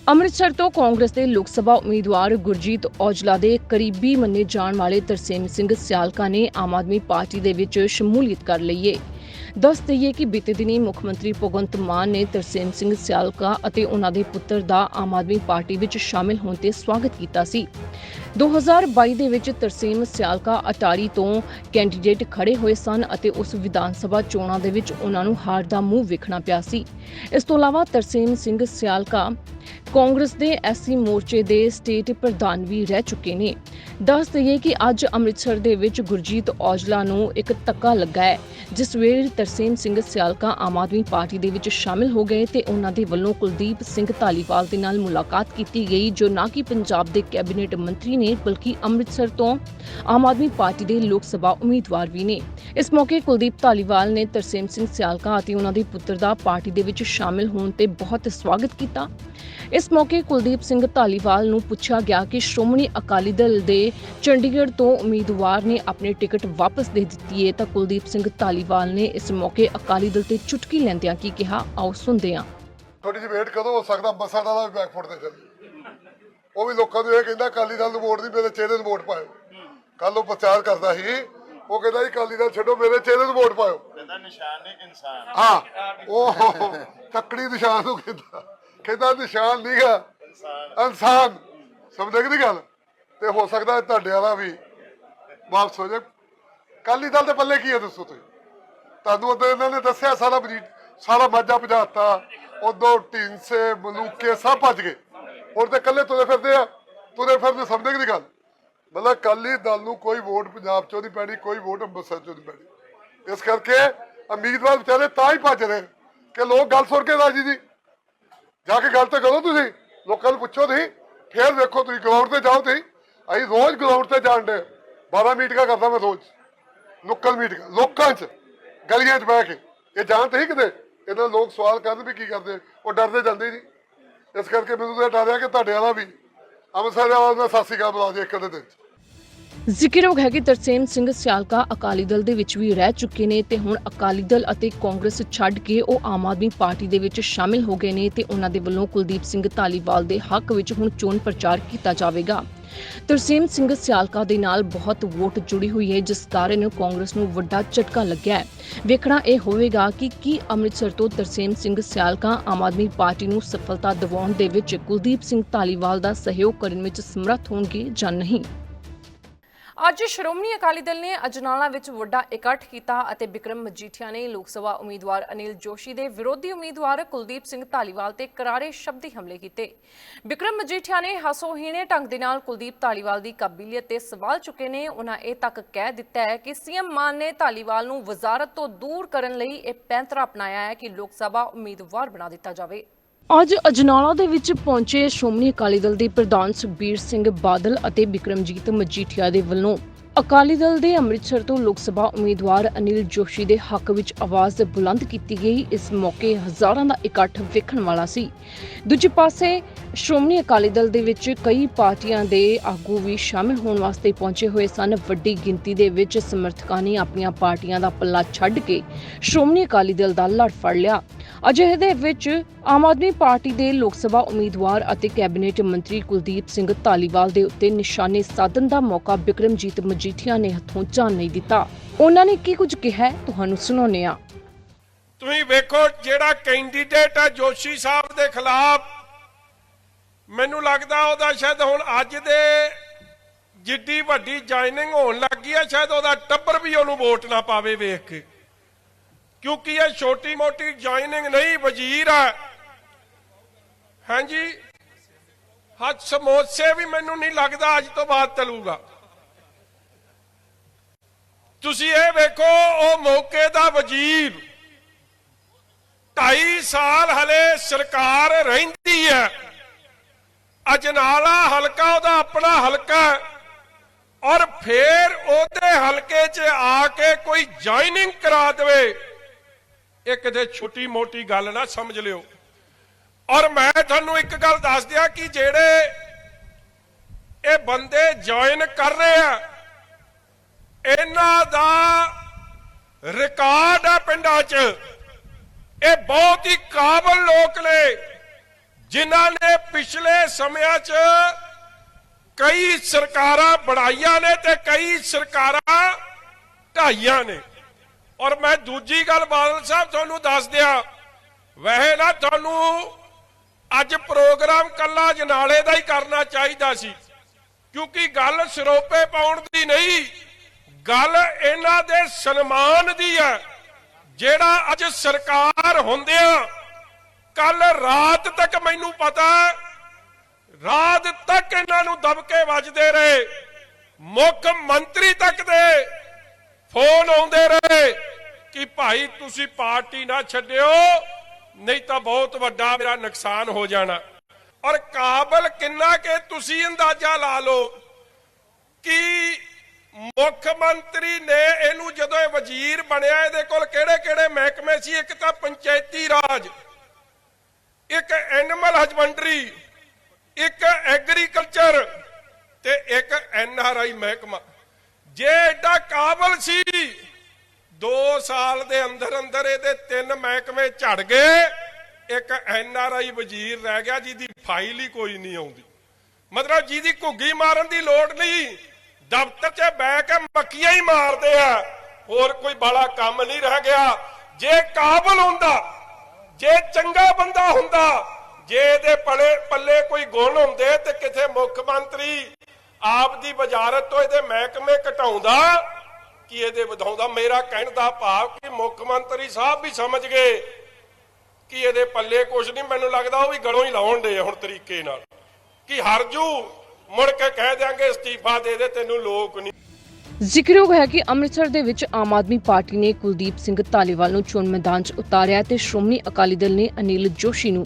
ਅੰਮ੍ਰਿਤਸਰ ਤੋਂ ਕਾਂਗਰਸ ਦੇ ਲੋਕ ਸਭਾ ਉਮੀਦਵਾਰ ਗੁਰਜੀਤ ਔਜਲਾ ਦੇ ਕਰੀਬੀ ਮੰਨੇ ਜਾਣ ਵਾਲੇ ਤਰਸੇਮ ਸਿੰਘ ਸਿਆਲਕਾ ਨੇ ਆਮ ਆਦਮੀ ਪਾਰਟੀ ਦੇ ਵਿੱਚ ਸ਼ਮੂਲੀਅਤ ਕਰ ਲਈ ਏ। ਦੱਸ ਦਈਏ ਕਿ ਬੀਤੇ ਦਿਨੀ ਮੁੱਖ ਮੰਤਰੀ ਭਗਵੰਤ ਮਾਨ ਨੇ ਤਰਸੇਮ ਸਿੰਘ ਸਿਆਲਕਾ ਅਤੇ ਉਹਨਾਂ ਦੇ ਪੁੱਤਰ ਦਾ ਆਮ ਆਦਮੀ ਪਾਰਟੀ ਵਿੱਚ ਸ਼ਾਮਿਲ ਹੋਣ ਤੇ ਸਵਾਗਤ ਕੀਤਾ ਸੀ। 2022 ਦੇ ਵਿੱਚ ਤਰਸੇਮ ਸਿਆਲਕਾ ਅਟਾਰੀ ਤੋਂ ਕੈਂਡੀਡੇਟ ਖੜੇ ਹੋਏ ਸਨ ਅਤੇ ਉਸ ਵਿਧਾਨ ਸਭਾ ਚੋਣਾਂ ਦੇ ਵਿੱਚ ਉਹਨਾਂ ਨੂੰ ਹਾਰ ਦਾ ਮੂੰਹ ਵੇਖਣਾ ਪਿਆ ਸੀ। ਇਸ ਤੋਂ ਇਲਾਵਾ ਤਰਸੇਮ ਸਿੰਘ ਸਿਆਲਕਾ ਕਾਂਗਰਸ ਦੇ ਐਸਸੀ ਮੋਰਚੇ ਦੇ ਸਟੇਟ ਪ੍ਰਧਾਨ ਵੀ ਰਹਿ ਚੁੱਕੇ ਨੇ। ਦੱਸ ਦਈਏ ਕਿ ਅੱਜ ਅੰਮ੍ਰਿਤਸਰ ਦੇ ਵਿੱਚ ਗੁਰਜੀਤ ਔਜਲਾ ਨੂੰ ਇੱਕ ਧੱਕਾ ਲੱਗਾ ਹੈ, ਜਿਸ ਵੇਲੇ ਤਰਸੇਮ ਸਿੰਘ ਸਿਆਲਕਾ ਆਮ ਆਦਮੀ ਪਾਰਟੀ ਦੇ ਵਿੱਚ ਸ਼ਾਮਿਲ ਹੋ ਗਏ ਤੇ ਉਹਨਾਂ ਦੇ ਵੱਲੋਂ ਕੁਲਦੀਪ ਸਿੰਘ ਧਾਲੀਵਾਲ ਦੇ ਨਾਲ ਮੁਲਾਕਾਤ ਕੀਤੀ ਗਈ, ਜੋ ਨਾ ਕਿ ਪੰਜਾਬ ਦੇ ਕੈਬਨਿਟ ਮੰਤਰੀ ਨੇ, ਬਲਕਿ ਅੰਮ੍ਰਿਤਸਰ ਤੋਂ ਆਮ ਆਦਮੀ ਪਾਰਟੀ ਦੇ ਲੋਕ ਸਭਾ ਉਮੀਦਵਾਰ ਵੀ ਨੇ। ਇਸ ਮੌਕੇ ਕੁਲਦੀਪ ਧਾਲੀਵਾਲ ਨੇ ਤਰਸੇਮ ਸਿੰਘ ਸਿਆਲਕਾ ਅਤੇ ਉਹਨਾਂ ਦੇ ਪੁੱਤਰ ਦਾ ਪਾਰਟੀ ਦੇ ਵਿੱਚ ਸ਼ਾਮਿਲ ਹੋਣ ਤੇ ਬਹੁਤ ਸਵਾਗਤ ਕੀਤਾ। ਇਸ ਮੌਕੇ ਕੁਲਦੀਪ ਸਿੰਘ ਧਾਲੀਵਾਲ ਨੂੰ ਪੁੱਛਿਆ ਗਿਆ ਕਿ ਸ਼੍ਰੋਮਣੀ ਅਕਾਲੀ ਦਲ ਦੇ ਚੰਡੀਗੜ੍ਹ ਤੋਂ ਉਮੀਦਵਾਰ ਨੇ ਆਪਣੀ ਟਿਕਟ ਵਾਪਸ ਦੇ ਦਿੱਤੀ ਹੈ ਤਾਂ ਕੁਲਦੀਪ ਸਿੰਘ ਧਾਲੀਵਾਲ ਨੇ ਇਸ ਮੌਕੇ ਅਕਾਲੀ ਦਲ ਤੇ ਚੁਟਕੀ ਲੈਂਦਿਆਂ ਕੀ ਕਿਹਾ? ਆਓ ਸੁਣਦੇ ਹਾਂ। ਥੋੜੀ ਜਿਹੀ ਵੇਟ ਕਦੋਂ ਹੋ ਸਕਦਾ ਅੰਮ੍ਰਿਤਸਰ ਦਾ ਵੀ ਬੈਕਫੁੱਟ ਤੇ ਚੱਲ। ਉਹ ਵੀ ਲੋਕਾਂ ਨੂੰ ਇਹ ਕਹਿੰਦਾ ਅਕਾਲੀ ਦਲ ਨੂੰ ਵੋਟ ਨਹੀਂ ਮੇਰੇ ਚਿਹਰੇ ਨੂੰ ਵੋਟ ਪਾਇਓ। ਕੱਲ ਉਹ ਪ੍ਰਚਾਰ ਕਰਦਾ ਸੀ ਉਹ ਕਹਿੰਦਾ ਜੀ ਅਕਾਲੀ ਦਲ ਛੱਡੋ ਮੇਰੇ ਚਿਹਰੇ ਨੂੰ ਵੋਟ ਪਾਇਓ। ਕਹਿੰਦਾ ਨਿਸ਼ਾਨ ਨਹੀਂ ਇਨਸਾਨ। ਹਾਂ ਉਹ ਤੱਕੜੀ ਨਿਸ਼ਾਨ ਨੂੰ ਕਹਿੰਦਾ। ਕਹਿੰਦਾ ਨਿਸ਼ਾਨ ਨਹੀਂਗਾ ਇਨਸਾਨ। ਸਮਝ ਗਏ ਗੱਲ? ਤੇ ਹੋ ਸਕਦਾ ਤੁਹਾਡੇ ਵਾਲਾ ਵੀ ਵਾਪਸ ਹੋ ਜਾਏ। ਅਕਾਲੀ ਦਲ ਦੇ ਪੱਲੇ ਕੀ ਹੈ ਦੱਸੋ ਤੁਸੀਂ? ਤੁਹਾਨੂੰ ਉਦੋਂ ਇਹਨਾਂ ਨੇ ਦੱਸਿਆ ਸਾਰਾ ਬਜੀਟ ਸਾਰਾ ਮਾਝਾ ਭਜਾਤਾ। ਉਦੋਂ ਢੀਂਸੇ ਮਲੂਕੇ ਸਭ ਭੱਜ ਗਏ। ਹੁਣ ਤੇ ਇਕੱਲੇ ਤੁਰੇ ਫਿਰਦੇ ਆ। ਤੁਰੇ ਫਿਰਦੇ ਸਮਝਦੇ ਨਹੀਂ ਗੱਲ? ਮਤਲਬ ਅਕਾਲੀ ਦਲ ਨੂੰ ਕੋਈ ਵੋਟ ਪੰਜਾਬ ਚੋਂ ਨਹੀਂ ਪੈਣੀ, ਕੋਈ ਵੋਟ ਅੰਮ੍ਰਿਤਸਰ ਚੋਂ ਨਹੀਂ ਪੈਣੀ। ਇਸ ਕਰਕੇ ਉਮੀਦਵਾਰ ਵਿਚਾਰੇ ਤਾਂ ਹੀ ਭੱਜ ਰਹੇ ਕਿ ਲੋਕ ਗੱਲ ਸੁਣ ਕੇ ਰਾਜੀ ਜੀ ਜਾ ਕੇ ਗੱਲ ਤਾਂ ਕਰੋ ਤੁਸੀਂ। ਲੋਕਾਂ ਨੂੰ ਪੁੱਛੋ ਤੁਸੀਂ। ਫੇਰ ਵੇਖੋ ਤੁਸੀਂ ਗਰਾਊਂਡ ਤੇ ਜਾਓ ਤੁਸੀਂ। ਅਸੀਂ ਰੋਜ਼ ਗਰਾਊਂਡ ਤੇ ਜਾਣ 12 ਮੀਟਿੰਗਾਂ ਕਰਦਾ ਮੈਂ ਰੋਜ਼। ਨੁੱਕਲ ਮੀਟਿੰਗਾਂ, ਲੋਕਾਂ 'ਚ, ਗਲੀਆਂ 'ਚ ਬਹਿ ਕੇ। ਇਹ ਜਾਣਦੇ ਹੀ ਕਿਤੇ? ਇਹਨਾਂ ਲੋਕ ਸਵਾਲ ਕਰਨ ਵੀ ਕੀ ਕਰਦੇ? ਉਹ ਡਰਦੇ ਜਾਂਦੇ ਹੀ ਇਸ ਕਰਕੇ ਮੈਨੂੰ ਤਾਂ ਡਰ ਕਿ ਤੁਹਾਡੇ ਵਾਲਾ ਵੀ ਅੰਮ੍ਰਿਤਸਰ ਵਾਲਾ ਮੈਂ ਸਤਿ ਸ਼੍ਰੀ ਬੁਲਾ ਦੇ ਇੱਕ ਅੱਧੇ ਦਿਨ 'ਚ। ਜ਼ਿਕਰਯੋਗ ਹੈ ਕਿ ਤਰਸੇਮ ਸਿੰਘ ਸਿਆਲਕਾ ਅਕਾਲੀ ਦਲ ਦੇ ਵਿੱਚ ਵੀ ਰਹਿ ਚੁੱਕੇ ਨੇ ਤੇ ਹੁਣ ਅਕਾਲੀ ਦਲ ਅਤੇ ਕਾਂਗਰਸ ਛੱਡ ਕੇ ਉਹ ਆਮ ਆਦਮੀ ਪਾਰਟੀ ਦੇ ਵਿੱਚ ਸ਼ਾਮਿਲ ਹੋ ਗਏ ਨੇ ਤੇ ਉਹਨਾਂ ਦੇ ਵੱਲੋਂ ਕੁਲਦੀਪ ਸਿੰਘ ਧਾਲੀਵਾਲ ਦੇ ਹੱਕ ਵਿੱਚ ਹੁਣ ਚੋਣ ਪ੍ਰਚਾਰ ਕੀਤਾ ਜਾਵੇਗਾ। ਤਰਸੇਮ ਸਿੰਘ ਸਿਆਲਕਾ ਦੇ ਨਾਲ ਬਹੁਤ ਵੋਟ ਜੁੜੀ ਹੋਈ ਹੈ, ਜਿਸ ਕਾਰਨ ਕਾਂਗਰਸ ਨੂੰ ਵੱਡਾ ਝਟਕਾ ਲੱਗਿਆ ਹੈ। ਵੇਖਣਾ ਇਹ ਹੋਵੇਗਾ ਕਿ ਕੀ ਅੰਮ੍ਰਿਤਸਰ ਤੋਂ ਤਰਸੇਮ ਸਿੰਘ ਸਿਆਲਕਾ ਆਮ ਆਦਮੀ ਪਾਰਟੀ ਨੂੰ ਸਫਲਤਾ ਦਿਵਾਉਣ ਦੇ ਵਿੱਚ ਕੁਲਦੀਪ ਸਿੰਘ ਧਾਲੀਵਾਲ ਦਾ ਸਹਿਯੋਗ ਕਰਨ ਵਿੱਚ ਸਮਰੱਥ ਹੋਣਗੇ ਜਾਂ ਨਹੀਂ। ਅੱਜ ਸ਼੍ਰੋਮਣੀ ਅਕਾਲੀ ਦਲ ਨੇ ਅਜਨਾਲਾ ਵਿੱਚ ਵੱਡਾ ਇਕੱਠ ਕੀਤਾ ਅਤੇ ਬਿਕਰਮ ਮਜੀਠੀਆ ਨੇ ਲੋਕ ਸਭਾ ਉਮੀਦਵਾਰ ਅਨਿਲ ਜੋਸ਼ੀ ਦੇ ਵਿਰੋਧੀ ਉਮੀਦਵਾਰ ਕੁਲਦੀਪ ਸਿੰਘ ਧਾਲੀਵਾਲ ਤੇ ਕਰਾਰੇ ਸ਼ਬਦੀ ਹਮਲੇ ਕੀਤੇ। ਬਿਕਰਮ ਮਜੀਠੀਆ ਨੇ ਹਾਸੋਹੀਣੇ ਢੰਗ ਦੇ ਨਾਲ ਕੁਲਦੀਪ ਧਾਲੀਵਾਲ ਦੀ ਕਾਬਲੀਅਤ ਤੇ ਸਵਾਲ ਚੁੱਕੇ ਨੇ। ਉਹਨਾਂ ਇਹ ਤੱਕ ਕਹਿ ਦਿੱਤਾ ਹੈ ਕਿ ਸੀਐਮ ਮਾਨ ਨੇ ਧਾਲੀਵਾਲ ਨੂੰ ਵਜ਼ਾਰਤ ਤੋਂ ਦੂਰ ਕਰਨ ਲਈ ਇਹ ਪੈਂਤਰਾ ਅਪਣਾਇਆ ਹੈ ਕਿ ਲੋਕ ਸਭਾ ਉਮੀਦਵਾਰ ਬਣਾ ਦਿੱਤਾ ਜਾਵੇ। ਅੱਜ ਅਜਨਾਲਾ ਦੇ ਵਿੱਚ ਪਹੁੰਚੇ ਸ਼੍ਰੋਮਣੀ ਅਕਾਲੀ ਦਲ ਦੇ ਪ੍ਰਧਾਨ ਸੁਖਬੀਰ ਸਿੰਘ ਬਾਦਲ ਅਤੇ ਬਿਕਰਮਜੀਤ ਮਜੀਠੀਆ ਦੇ ਵੱਲੋਂ ਅਕਾਲੀ ਦਲ ਦੇ ਅੰਮ੍ਰਿਤਸਰ ਤੋਂ ਲੋਕ ਸਭਾ ਉਮੀਦਵਾਰ ਅਨਿਲ ਜੋਸ਼ੀ ਦੇ ਹੱਕ ਵਿੱਚ ਆਵਾਜ਼ ਬੁਲੰਦ ਕੀਤੀ ਗਈ। ਇਸ ਮੌਕੇ ਹਜ਼ਾਰਾਂ ਦਾ ਇਕੱਠ ਵੇਖਣ ਵਾਲਾ ਸੀ। ਦੂਜੇ ਪਾਸੇ ਸ਼੍ਰੋਮਣੀ ਅਕਾਲੀ ਦਲ ਦੇ ਵਿੱਚ ਕਈ ਪਾਰਟੀਆਂ ਦੇ ਆਗੂ ਵੀ ਸ਼ਾਮਿਲ ਹੋਣ ਵਾਸਤੇ ਪਹੁੰਚੇ ਹੋਏ ਸਨ। ਵੱਡੀ ਗਿਣਤੀ ਦੇ ਵਿੱਚ ਸਮਰਥਕਾਂ ਨੇ ਆਪਣੀਆਂ ਪਾਰਟੀਆਂ ਦਾ ਪੱਲਾ ਛੱਡ ਕੇ ਸ਼੍ਰੋਮਣੀ ਅਕਾਲੀ ਦਲ ਦਾ ਲੜ ਫੜ ਲਿਆ। ਅਜਿਹੇ ਦੇ ਵਿੱਚ ਆਮ ਆਦਮੀ ਪਾਰਟੀ ਦੇ ਲੋਕ ਸਭਾ ਉਮੀਦਵਾਰ ਅਤੇ ਕੈਬਨਿਟ ਮੰਤਰੀ ਕੁਲਦੀਪ ਸਿੰਘ ਧਾਲੀਵਾਲ ਦੇ ਉੱਤੇ ਨਿਸ਼ਾਨੇ ਸਾਧਨ ਦਾ ਮੌਕਾ ਬਿਕਰਮਜੀਤ ਮਜੀਠੀਆ ਨੇ ਹੱਥੋਂ ਜਾਣ ਨਹੀਂ ਦਿੱਤਾ। ਉਹਨਾਂ ਨੇ ਕੀ ਕੁਝ ਕਿਹਾ ਤੁਹਾਨੂੰ ਸੁਣਾਉਂਦੇ ਹਾਂ। ਤੁਸੀਂ ਵੇਖੋ, ਜਿਹੜਾ ਕੈਂਡੀਡੇਟ ਹੈ ਜੋਸ਼ੀ ਸਾਹਿਬ ਦੇ ਖਿਲਾਫ, ਮੈਨੂੰ ਲੱਗਦਾ ਉਹਦਾ ਸ਼ਾਇਦ ਹੁਣ ਅੱਜ ਦੇ ਜਿੱਡੀ ਵੱਡੀ ਜੁਆਇਨਿੰਗ ਹੋਣ ਲੱਗੀ ਹੈ ਸ਼ਾਇਦ ਉਹਦਾ ਟੱਬਰ ਵੀ ਉਹਨੂੰ ਵੋਟ ਨਾ ਪਾਵੇ ਵੇਖ ਕੇ। ਕਿਉਂਕਿ ਇਹ ਛੋਟੀ ਮੋਟੀ ਜੁਆਇਨਿੰਗ ਨਹੀਂ, ਵਜ਼ੀਰ ਹੈ। ਹਾਂਜੀ? ਹੱਥ ਸਮੋਸੇ ਵੀ ਮੈਨੂੰ ਨਹੀਂ ਲੱਗਦਾ ਅੱਜ ਤੋਂ ਬਾਅਦ ਤਲੂਗਾ ਤੁਸੀਂ ਇਹ ਵੇਖੋ, ਉਹ ਮੌਕੇ ਦਾ ਵਜ਼ੀਰ 2.5 ਸਾਲ ਹਲੇ ਸਰਕਾਰ ਰਹਿੰਦੀ ਹੈ। ਅਜਨਾਲਾ ਹਲਕਾ ਉਹਦਾ ਆਪਣਾ ਹਲਕਾ ਔਰ ਫੇਰ ਉਹਦੇ ਹਲਕੇ 'ਚ ਆ ਕੇ ਕੋਈ ਜੁਆਇਨਿੰਗ ਕਰਾ ਦੇਵੇ। ਇਹ ਕਿਤੇ ਛੋਟੀ ਮੋਟੀ ਗੱਲ ਨਾ ਸਮਝ ਲਿਓ। ਔਰ ਮੈਂ ਤੁਹਾਨੂੰ ਇੱਕ ਗੱਲ ਦੱਸ ਦਿਆਂ ਕਿ ਜਿਹੜੇ ਇਹ ਬੰਦੇ ਜੁਆਇਨ ਕਰ ਰਹੇ ਆ, ਇਹਨਾਂ ਦਾ ਰਿਕਾਰਡ ਆ ਪਿੰਡਾਂ 'ਚ। ਇਹ ਬਹੁਤ ਹੀ ਕਾਬਲ ਲੋਕ ਨੇ, ਜਿਨ੍ਹਾਂ ਨੇ ਪਿਛਲੇ ਸਮਿਆਂ 'ਚ ਕਈ ਸਰਕਾਰਾਂ ਬਣਾਈਆਂ ਨੇ ਤੇ ਕਈ ਸਰਕਾਰਾਂ ਢਾਈਆਂ ਨੇ। ਔਰ ਮੈਂ ਦੂਜੀ ਗੱਲ ਬਾਦਲ ਸਾਹਿਬ ਤੁਹਾਨੂੰ ਦੱਸ ਦਿਆਂ। ਵੈਸੇ ਨਾ ਤੁਹਾਨੂੰ ਅੱਜ ਪ੍ਰੋਗਰਾਮ ਕੱਲਾ ਜਨਾਲੇ ਦਾ ਹੀ ਕਰਨਾ ਚਾਹੀਦਾ ਸੀ। ਕਿਉਂਕਿ ਗੱਲ ਸਰੋਪੇ ਪਾਉਣ ਦੀ ਨਹੀਂ, ਗੱਲ ਇਹਨਾਂ ਦੇ ਸਨਮਾਨ ਦੀ ਹੈ। ਜਿਹੜਾ ਅੱਜ ਸਰਕਾਰ ਹੁੰਦਿਆਂ ਕੱਲ ਰਾਤ ਤੱਕ ਮੈਨੂੰ ਪਤਾ ਰਾਤ ਤੱਕ ਇਹਨਾਂ ਨੂੰ ਦਬਕੇ ਵੱਜਦੇ ਰਹੇ, ਮੁੱਖ ਮੰਤਰੀ ਤੱਕ ਦੇ ਫੋਨ ਆਉਂਦੇ ਰਹੇ। ਕਿ ਭਾਈ ਤੁਸੀਂ ਪਾਰਟੀ ਨਾ ਛੱਡਿਓ, ਨਹੀਂ ਤਾਂ ਬਹੁਤ ਵੱਡਾ ਮੇਰਾ ਨੁਕਸਾਨ ਹੋ ਜਾਣਾ। ਔਰ ਕਾਬਲ ਕਿੰਨਾ ਕਿ ਤੁਸੀਂ ਅੰਦਾਜ਼ਾ ਲਾ ਲਓ ਕਿ ਮੁੱਖ ਮੰਤਰੀ ਨੇ ਇਹਨੂੰ ਜਦੋਂ ਇਹ ਵਜ਼ੀਰ ਬਣਿਆ, ਇਹਦੇ ਕੋਲ ਕਿਹੜੇ ਕਿਹੜੇ ਮਹਿਕਮੇ ਸੀ? ਇੱਕ ਤਾਂ ਪੰਚਾਇਤੀ ਰਾਜ, ਇੱਕ ਐਨੀਮਲ ਹਸਬੰਡਰੀ ਇੱਕ ਐਗਰੀਕਲਚਰ ਤੇ ਇੱਕ ਐਨਆਰਆਈ ਮਹਿਕਮਾ। ਜੇ ਐਡਾ ਕਾਬਲ ਸੀ 2 ਸਾਲ ਦੇ ਅੰਦਰ ਅੰਦਰ ਇਹਦੇ ਤਿੰਨ ਮਹਿਕਮੇ ਝੜ ਗਏ। ਇੱਕ ਐਨਆਰਆਈ ਵਜ਼ੀਰ ਰਹਿ ਗਿਆ, ਜਿਹਦੀ ਫਾਈਲ ਹੀ ਕੋਈ ਨਹੀਂ ਆਉਂਦੀ। ਮਤਲਬ ਜਿਹਦੀ ਘੁੱਗੀ ਮਾਰਨ ਦੀ ਲੋੜ ਨਹੀਂ, ਦਫ਼ਤਰ 'ਚ ਬਹਿ ਕੇ ਮੱਕੀਆਂ ਹੀ ਮਾਰਦੇ ਆ। ਹੋਰ ਕੋਈ ਬੜਾ ਕੰਮ ਨਹੀਂ ਰਹਿ ਗਿਆ। ਜੇ ਕਾਬਲ ਹੁੰਦਾ, ਜੇ ਚੰਗਾ ਬੰਦਾ ਹੁੰਦਾ, ਜੇ ਇਹਦੇ ਪਲੇ ਪੱਲੇ ਕੋਈ ਗੁਣ ਹੁੰਦੇ ਤੇ ਕਿਥੇ ਮੁੱਖ ਮੰਤਰੀ ਆਪ ਦੀ ਵਜ਼ਾਰਤ ਤੋਂ ਇਹਦੇ ਮਹਿਕਮੇ ਘਟਾਉਂਦਾ ਕਿ ਇਹਦੇ ਵਧਾਉਂਦਾ? ਮੇਰਾ ਕਹਿਣ ਦਾ ਭਾਵ ਕਿ ਮੁੱਖ ਮੰਤਰੀ ਸਾਹਿਬ ਵੀ ਸਮਝ ਗਏ ਕਿ ਇਹਦੇ ਪੱਲੇ ਕੁਝ ਨਹੀਂ। ਮੈਨੂੰ ਲੱਗਦਾ ਉਹ ਵੀ ਗਲੋਂ ਹੀ ਲਾਉਣ ਦੇ ਹੁਣ ਤਰੀਕੇ ਨਾਲ। ਕਿ ਹਰਜੂ, ਮੁੜ ਕੇ ਕਹਿ ਦਿਆਂਗੇ, ਅਸਤੀਫਾ ਦੇ ਦੇ, ਤੈਨੂੰ ਲੋਕ ਨਹੀਂ ਜ਼ਿਕਰਯੋਗ ਹੈ ਕਿ ਅੰਮ੍ਰਿਤਸਰ ਦੇ ਵਿੱਚ ਆਮ ਆਦਮੀ ਪਾਰਟੀ ਨੇ ਕੁਲਦੀਪ ਸਿੰਘ ਧਾਲੀਵਾਲ ਨੂੰ ਚੋਣ ਮੈਦਾਨ 'ਚ ਉਤਾਰਿਆ ਤੇ ਸ਼੍ਰੋਮਣੀ ਅਕਾਲੀ ਦਲ ਨੇ ਅਨਿਲ ਜੋਸ਼ੀ ਨੂੰ।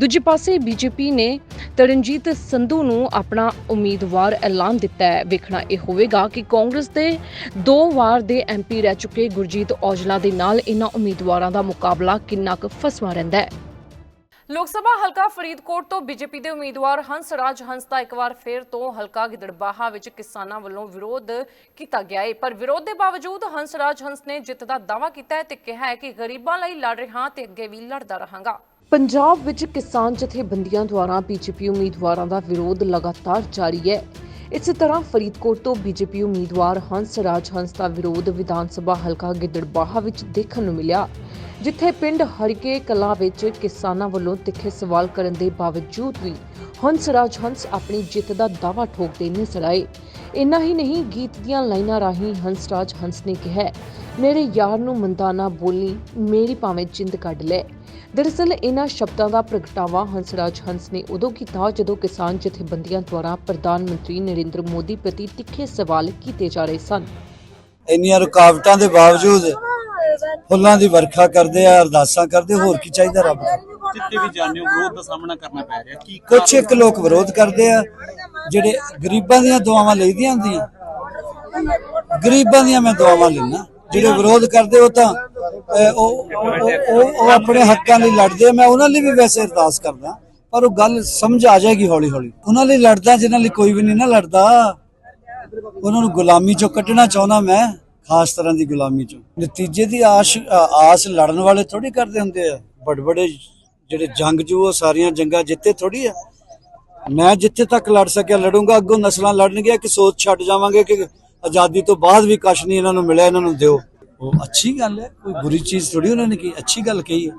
ਦੂਜੇ ਪਾਸੇ ਬੀਜੇਪੀ ਨੇ ਤਰਨਜੀਤ ਸੰਧੂ ਨੂੰ ਆਪਣਾ ਉਮੀਦਵਾਰ ਐਲਾਨ ਦਿੱਤਾ ਹੈ। ਵੇਖਣਾ ਇਹ ਹੋਵੇਗਾ ਕਿ ਕਾਂਗਰਸ ਦੇ ਦੋ ਵਾਰ ਦੇ ਐਮਪੀ ਰਹਿ ਚੁੱਕੇ ਗੁਰਜੀਤ ਔਜਲਾ ਦੇ ਨਾਲ ਇਹਨਾਂ ਉਮੀਦਵਾਰਾਂ ਦਾ ਮੁਕਾਬਲਾ ਕਿੰਨਾ ਕੁ ਫਸਵਾ ਰਹਿੰਦਾ ਹੈ। ਲੋਕ ਸਭਾ ਹਲਕਾ ਫਰੀਦਕੋਟ ਤੋਂ ਬੀਜੇਪੀ ਦੇ ਉਮੀਦਵਾਰ ਹੰਸ ਰਾਜ ਹੰਸ ਦਾ ਇੱਕ ਵਾਰ ਫੇਰ ਤੋਂ ਹਲਕਾ ਗਿੱਦੜਬਾਹਾ ਵਿੱਚ ਕਿਸਾਨਾਂ ਵੱਲੋਂ ਵਿਰੋਧ ਕੀਤਾ ਗਿਆ ਹੈ ਪਰ ਵਿਰੋਧ ਦੇ ਬਾਵਜੂਦ ਹੰਸ ਰਾਜ ਹੰਸ ਨੇ ਜਿੱਤ ਦਾ ਦਾਅਵਾ ਕੀਤਾ ਹੈ ਤੇ ਕਿਹਾ ਹੈ ਕਿ ਗਰੀਬਾਂ ਲਈ ਲੜ ਰਿਹਾ ਤੇ ਅੱਗੇ ਵੀ ਲੜਦਾ ਰਹਾਂਗਾ। ਪੰਜਾਬ ਵਿੱਚ ਕਿਸਾਨ ਜਥੇਬੰਦੀਆਂ ਦੁਆਰਾ ਬੀਜੇਪੀ ਉਮੀਦਵਾਰਾਂ ਦਾ ਵਿਰੋਧ ਲਗਾਤਾਰ ਜਾਰੀ ਹੈ। ਇਸੇ ਤਰ੍ਹਾਂ ਫਰੀਦਕੋਟ ਤੋਂ ਬੀਜੇਪੀ ਉਮੀਦਵਾਰ ਹੰਸ ਰਾਜ ਹੰਸ ਦਾ ਵਿਰੋਧ ਵਿਧਾਨ ਸਭਾ ਹਲਕਾ ਗਿੱਦੜਬਾਹਾ ਵਿੱਚ ਦੇਖਣ ਨੂੰ ਮਿਲਿਆ। ਜਿੱਥੇ ਪਿੰਡ ਹਰੀਕੇ ਕਲਾਂ ਵਿੱਚ ਕਿਸਾਨਾਂ ਵੱਲੋਂ ਤਿੱਖੇ ਸਵਾਲ ਕਰਨ ਦੇ ਬਾਵਜੂਦ ਵੀ ਹੰਸ ਹੰਸ ਆਪਣੀ ਜਿੱਤ ਦਾ ਦਾਅਵਾ ਠੋਕਦੇ ਨਜ਼ਰ ਆਏ। ਇੰਨਾ ਹੀ ਨਹੀਂ, ਗੀਤ ਦੀਆਂ ਲਾਈਨਾਂ ਰਾਹੀਂ ਹੰਸ ਰਾਜ ਹੰਸ ਨੇ ਕਿਹਾ, ਮੇਰੇ ਯਾਰ ਨੂੰ ਮੰਦਾ ਬੋਲੀ, ਮੇਰੀ ਭਾਵੇਂ ਜਿੰਦ ਕੱਢ ਲੈ। ਦਰਅਸਲ ਇਹਨਾਂ ਸ਼ਬਦਾਂ ਦਾ ਪ੍ਰਗਟਾਵਾ ਹੰਸਰਾਜ ਹੰਸ ਨੇ ਉਦੋਂ ਕੀਤਾ ਜਦੋਂ ਕਿਸਾਨ ਜਥੇਬੰਦੀਆਂ ਦੁਆਰਾ ਪ੍ਰਧਾਨ ਮੰਤਰੀ ਨਰਿੰਦਰ ਮੋਦੀ ਪ੍ਰਤੀ ਤਿੱਖੇ ਸਵਾਲ ਕੀਤੇ ਜਾ ਰਹੇ ਸਨ। ਇੰਨੀਆਂ ਰੁਕਾਵਟਾਂ ਦੇ ਬਾਵਜੂਦ ਫੁੱਲਾਂ ਦੀ ਵਰਖਾ ਕਰਦੇ ਆ ਅਰਦਾਸਾਂ ਕਰਦੇ ਹੋਰ ਕੀ ਚਾਹੀਦਾ ਰੱਬ ਨੂੰ? ਜਿੱਤੇ ਵੀ ਜਾਣਿਓ ਵਿਰੋਧ ਦਾ ਸਾਹਮਣਾ ਕਰਨਾ ਪੈ ਰਿਹਾ। ਕੀ ਕੁਛ ਇੱਕ ਲੋਕ ਵਿਰੋਧ ਕਰਦੇ ਆ ਜਿਹੜੇ ਗਰੀਬਾਂ ਦੀਆਂ ਦੁਆਵਾਂ ਲਈਦੀਆਂ ਹੁੰਦੀਆਂ। ਗਰੀਬਾਂ ਦੀਆਂ ਮੈਂ ਦੁਆਵਾਂ ਲੈਣਾ ਜਿਹੜੇ ਵਿਰੋਧ ਕਰਦੇ ਉਹ ਤਾਂ ਉਹ ਉਹ- ਆਪਣੇ ਹੱਕਾਂ ਲਈ ਲੜਦੇ ਮੈਂ ਉਹਨਾਂ ਲਈ ਵੀ ਵੈਸੇ ਅਰਦਾਸ ਕਰਦਾ ਪਰ ਉਹ ਗੱਲ ਸਮਝ ਆ ਜਾਏਗੀ ਹੌਲੀ ਹੌਲੀ ਉਹਨਾਂ ਲਈ ਲੜਦਾ ਜਿਨ੍ਹਾਂ ਲਈ ਕੋਈ ਵੀ ਨਹੀਂ ਨਾ ਲੜਦਾ। ਉਹਨਾਂ ਨੂੰ ਗੁਲਾਮੀ ਚੋਂ ਕੱਢਣਾ ਚਾਹੁੰਦਾ ਮੈਂ। ਖਾਸ ਤਰ੍ਹਾਂ ਦੀ ਗੁਲਾਮੀ ਚੋਂ। ਨਤੀਜੇ ਦੀ ਆਸ਼ ਆਸ ਲੜਨ ਵਾਲੇ ਥੋੜੀ ਕਰਦੇ ਹੁੰਦੇ ਆ। ਵੱਡੇ ਵੱਡੇ ਜਿਹੜੇ ਜੰਗਜੂ ਉਹ ਸਾਰੀਆਂ ਜੰਗਾਂ ਜਿੱਤੇ ਥੋੜੀ ਆ। ਮੈਂ ਜਿੱਥੇ ਤੱਕ ਲੜ ਸਕਿਆ ਲੜੂੰਗਾ ਅੱਗੋਂ ਨਸਲਾਂ ਲੜਨਗੀਆਂ ਕਿ ਸੋਚ ਛੱਡ ਜਾਵਾਂਗੇ ਕਿ ਆਜ਼ਾਦੀ ਤੋਂ ਬਾਅਦ ਵੀ ਕੁਛ ਨਹੀਂ ਇਹਨਾਂ ਨੂੰ ਮਿਲਿਆ ਇਹਨਾਂ ਨੂੰ ਦਿਓ। ਉਹ ਅੱਛੀ ਗੱਲ ਹੈ ਕੋਈ ਬੁਰੀ ਚੀਜ਼ ਥੋੜੀ ਉਹਨਾਂ ਨੇ ਕੀ ਅੱਛੀ ਗੱਲ ਕਹੀ ਹੈ।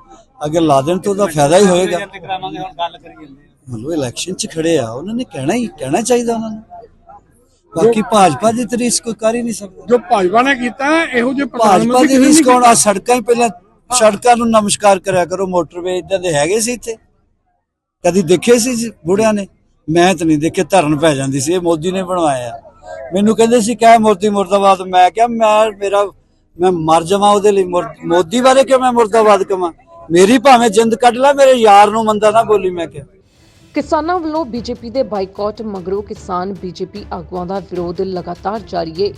ਅਗਰ ਲਾ ਦੇਣ ਤਾਂ ਉਹਦਾ ਫਾਇਦਾ ਹੀ ਹੋਏਗਾ। ਮਤਲਬ ਇਲੈਕਸ਼ਨ 'ਚ ਖੜੇ ਆ ਉਹਨਾਂ ਨੇ ਕਹਿਣਾ ਹੀ ਕਹਿਣਾ ਚਾਹੀਦਾ ਉਹਨਾਂ ਨੂੰ। ਬਾਕੀ ਭਾਜਪਾ ਦੀ ਤਰੀਸ ਕੋਈ ਕਰ ਹੀ ਨਹੀਂ ਸਕਦਾ। ਜੋ ਭਾਜਪਾ ਨੇ ਕੀਤਾ ਇਹੋ ਜਿਹੇ ਭਾਜਪਾ ਦੀ ਕਿਸੇ ਰੀਸ ਨੇ ਕੌਣ ਆ ਸੜਕਾਂ ਹੀ ਪਹਿਲਾਂ ਸੜਕਾਂ ਨੂੰ ਨਮਸਕਾਰ ਕਰਿਆ ਕਰੋ ਮੋਟਰਵੇ ਇਦਾਂ ਦੇ ਹੈਗੇ ਸੀ ਇੱਥੇ। ਕਦੀ ਦੇਖੇ ਸੀ ਬੁੜਿਆਂ ਨੇ? ਮੈਂ ਤਾਂ ਨਹੀਂ ਦੇਖੇ ਧਰਨ ਪੈ ਜਾਂਦੀ ਸੀ ਇਹ ਮੋਦੀ ਨੇ ਬਣਵਾਇਆ। ਮੈਨੂੰ ਕਹਿੰਦੇ ਸੀ ਕਹਿ ਮੋਦੀ ਮੁਰਦਾਬਾਦ। ਮੈਂ ਕਿਹਾ ਮੈਂ ਮੇਰਾ ਮੈਂ ਮਰ ਜਾਵਾਂ ਉਹਦੇ ਲਈ। ਮੋਦੀ ਬਾਰੇ ਕਿਉਂ ਮੈਂ ਮੁਰਦਾਬਾਦ ਕਵਾਂ? ਮੇਰੀ ਭਾਵੇਂ ਜਿੰਦ ਕੱਢ ਲੈ ਮੇਰੇ ਯਾਰ ਨੂੰ ਮੰਦਾ ਨਾ ਬੋਲੀ ਮੈਂ ਕਿਹਾ। ਕਿਸਾਨਾਂ ਵੱਲੋਂ ਬੀਜੇਪੀ ਦੇ ਬਾਈਕਾਟ ਮਗਰੋਂ ਕਿਸਾਨ ਬੀਜੇਪੀ ਆਗੂਆਂ ਦਾ ਵਿਰੋਧ ਲਗਾਤਾਰ ਜਾਰੀ ਹੈ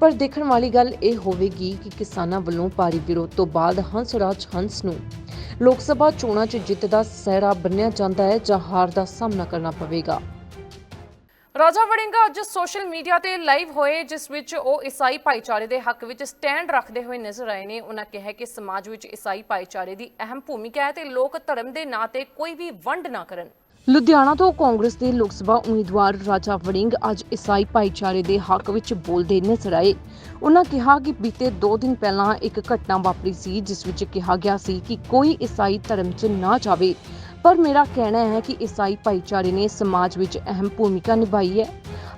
ਪਰ ਦੇਖਣ ਵਾਲੀ ਗੱਲ ਇਹ ਹੋਵੇਗੀ ਕਿ ਕਿਸਾਨਾਂ ਵੱਲੋਂ ਭਾਰੀ ਵਿਰੋਧ ਤੋਂ ਬਾਅਦ ਹੰਸਰਾਜ ਹੰਸ ਨੂੰ ਲੋਕ ਸਭਾ ਚੋਣਾਂ 'ਚ ਜਿੱਤ ਦਾ ਸਹਿਰਾ ਬੰਨਿਆ ਜਾਂਦਾ ਹੈ ਜਾਂ ਹਾਰ ਦਾ ਸਾਹਮਣਾ ਕਰਨਾ ਪਵੇਗਾ। ਰਾਜਾ ਵੜਿੰਗਾ ਅੱਜ ਸੋਸ਼ਲ ਮੀਡੀਆ ਤੇ ਲਾਈਵ ਹੋਏ, ਜਿਸ ਵਿੱਚ ਉਹ ਈਸਾਈ ਭਾਈਚਾਰੇ ਦੇ ਹੱਕ ਵਿੱਚ ਸਟੈਂਡ ਰੱਖਦੇ ਹੋਏ ਨਜ਼ਰ ਆਏ ਨੇ। ਉਹਨਾਂ ਕਿਹਾ ਕਿ ਸਮਾਜ ਵਿੱਚ ਈਸਾਈ ਭਾਈਚਾਰੇ ਦੀ ਅਹਿਮ ਭੂਮਿਕਾ ਹੈ ਤੇ ਲੋਕ ਧਰਮ ਦੇ ਨਾਂ ਤੇ ਕੋਈ ਵੀ ਵੰਡ ਨਾ ਕਰਨ। ਲੁਧਿਆਣਾ ਤੋਂ ਕਾਂਗਰਸ ਦੇ ਲੋਕ ਸਭਾ ਉਮੀਦਵਾਰ ਰਾਜਾ ਵੜਿੰਗ ਅੱਜ ਈਸਾਈ ਭਾਈਚਾਰੇ ਦੇ ਹੱਕ ਵਿੱਚ ਬੋਲਦੇ ਨਜ਼ਰ ਆਏ। ਉਹਨਾਂ ਕਿਹਾ ਕਿ ਬੀਤੇ 2 ਦਿਨ ਪਹਿਲਾਂ ਇੱਕ ਘਟਨਾ ਵਾਪਰੀ ਸੀ, ਜਿਸ ਵਿੱਚ ਕਿਹਾ ਗਿਆ ਸੀ ਕਿ ਕੋਈ ਈਸਾਈ ਧਰਮ 'ਚ ਨਾ ਜਾਵੇ। ਪਰ ਮੇਰਾ ਕਹਿਣਾ ਹੈ ਕਿ ਈਸਾਈ ਭਾਈਚਾਰੇ ਨੇ ਸਮਾਜ ਵਿੱਚ ਅਹਿਮ ਭੂਮਿਕਾ ਨਿਭਾਈ ਹੈ।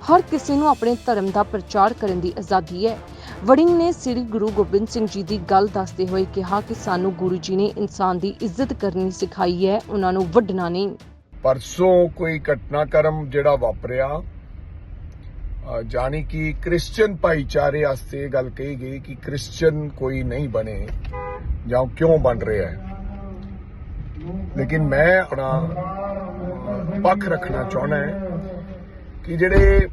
ਹਰ ਕਿਸੇ ਨੂੰ ਆਪਣੇ ਧਰਮ ਦਾ ਪ੍ਰਚਾਰ ਕਰਨ ਦੀ ਆਜ਼ਾਦੀ ਹੈ। ਵੜਿੰਗ ਨੇ ਸ੍ਰੀ ਗੁਰੂ ਗੋਬਿੰਦ ਸਿੰਘ ਜੀ ਦੀ ਗੱਲ ਦੱਸਦੇ ਹੋਏ ਕਿਹਾ ਕਿ ਸਾਨੂੰ ਗੁਰੂ ਜੀ ਨੇ ਇਨਸਾਨ ਦੀ ਇੱਜ਼ਤ ਕਰਨੀ ਸਿਖਾਈ ਹੈ, ਉਹਨਾਂ ਨੂੰ ਵੱਢਣਾ ਨਹੀਂ। ਪਰਸੋਂ ਕੋਈ ਘਟਨਾਕ੍ਰਮ ਜਿਹੜਾ ਵਾਪਰਿਆ ਅ, ਜਾਣੀ ਕਿ ਕ੍ਰਿਸਚੀਅਨ ਭਾਈਚਾਰੇ ਵਾਸਤੇ ਗੱਲ ਕਹੀ ਗਈ ਕਿ ਕ੍ਰਿਸਚੀਅਨ ਕੋਈ ਨਹੀਂ ਬਣੇ ਜਾਂ ਕਿਉਂ ਬਣ ਰਿਹਾ ਹੈ। ਲੇਕਿਨ ਮੈਂ ਆਪਣਾ ਪੱਖ ਰੱਖਣਾ ਚਾਹੁੰਦਾ ਹੈ ਕਿ ਜਿਹੜੇ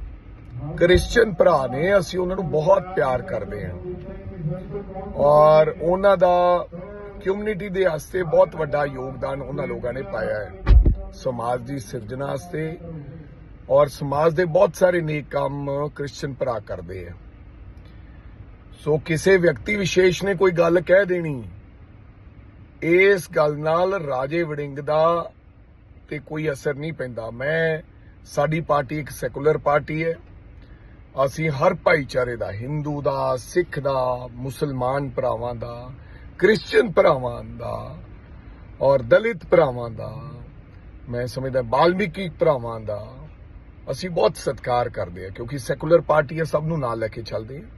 ਕ੍ਰਿਸਚੀਅਨ ਭਰਾ ਨੇ ਅਸੀਂ ਉਹਨਾਂ ਨੂੰ ਬਹੁਤ ਪਿਆਰ ਕਰਦੇ ਹਾਂ। ਔਰ ਉਹਨਾਂ ਦਾ ਕਮਿਊਨਿਟੀ ਦੇ ਵਾਸਤੇ ਬਹੁਤ ਵੱਡਾ ਯੋਗਦਾਨ ਉਹਨਾਂ ਲੋਕਾਂ ਨੇ ਪਾਇਆ ਹੈ। ਸਮਾਜ ਦੀ ਸਿਰਜਣਾ ਵਾਸਤੇ ਔਰ ਸਮਾਜ ਦੇ ਬਹੁਤ ਸਾਰੇ ਨੇਕ ਕੰਮ ਕ੍ਰਿਸਚੀਅਨ ਭਰਾ ਕਰਦੇ ਆ। ਸੋ ਕਿਸੇ ਵਿਅਕਤੀ ਵਿਸ਼ੇਸ਼ ਨੇ ਕੋਈ ਗੱਲ ਕਹਿ ਦੇਣੀ, ਇਸ ਗੱਲ ਨਾਲ ਰਾਜੇ ਵੜਿੰਗ ਦਾ ਤੇ ਕੋਈ ਅਸਰ ਨਹੀਂ ਪੈਂਦਾ। ਮੈਂ, ਸਾਡੀ ਪਾਰਟੀ ਇੱਕ ਸੈਕੂਲਰ ਪਾਰਟੀ ਹੈ। ਅਸੀਂ ਹਰ ਭਾਈਚਾਰੇ ਦਾ, ਹਿੰਦੂ ਦਾ, ਸਿੱਖ ਦਾ, ਮੁਸਲਮਾਨ ਭਰਾਵਾਂ ਦਾ ਕ੍ਰਿਸਚੀਅਨ ਭਰਾਵਾਂ ਦਾ ਔਰ ਦਲਿਤ ਭਰਾਵਾਂ ਦਾ ਮੈਂ ਸਮਝਦਾ ਬਾਲਮੀਕੀ ਭਰਾਵਾਂ ਦਾ ਅਸੀਂ ਬਹੁਤ ਸਤਿਕਾਰ ਕਰਦੇ ਹਾਂ, ਕਿਉਂਕਿ ਸੈਕੂਲਰ ਪਾਰਟੀ ਹੈ ਸਭ ਨੂੰ ਨਾਲ ਲੈ ਕੇ ਚੱਲਦੀ ਹਾਂ।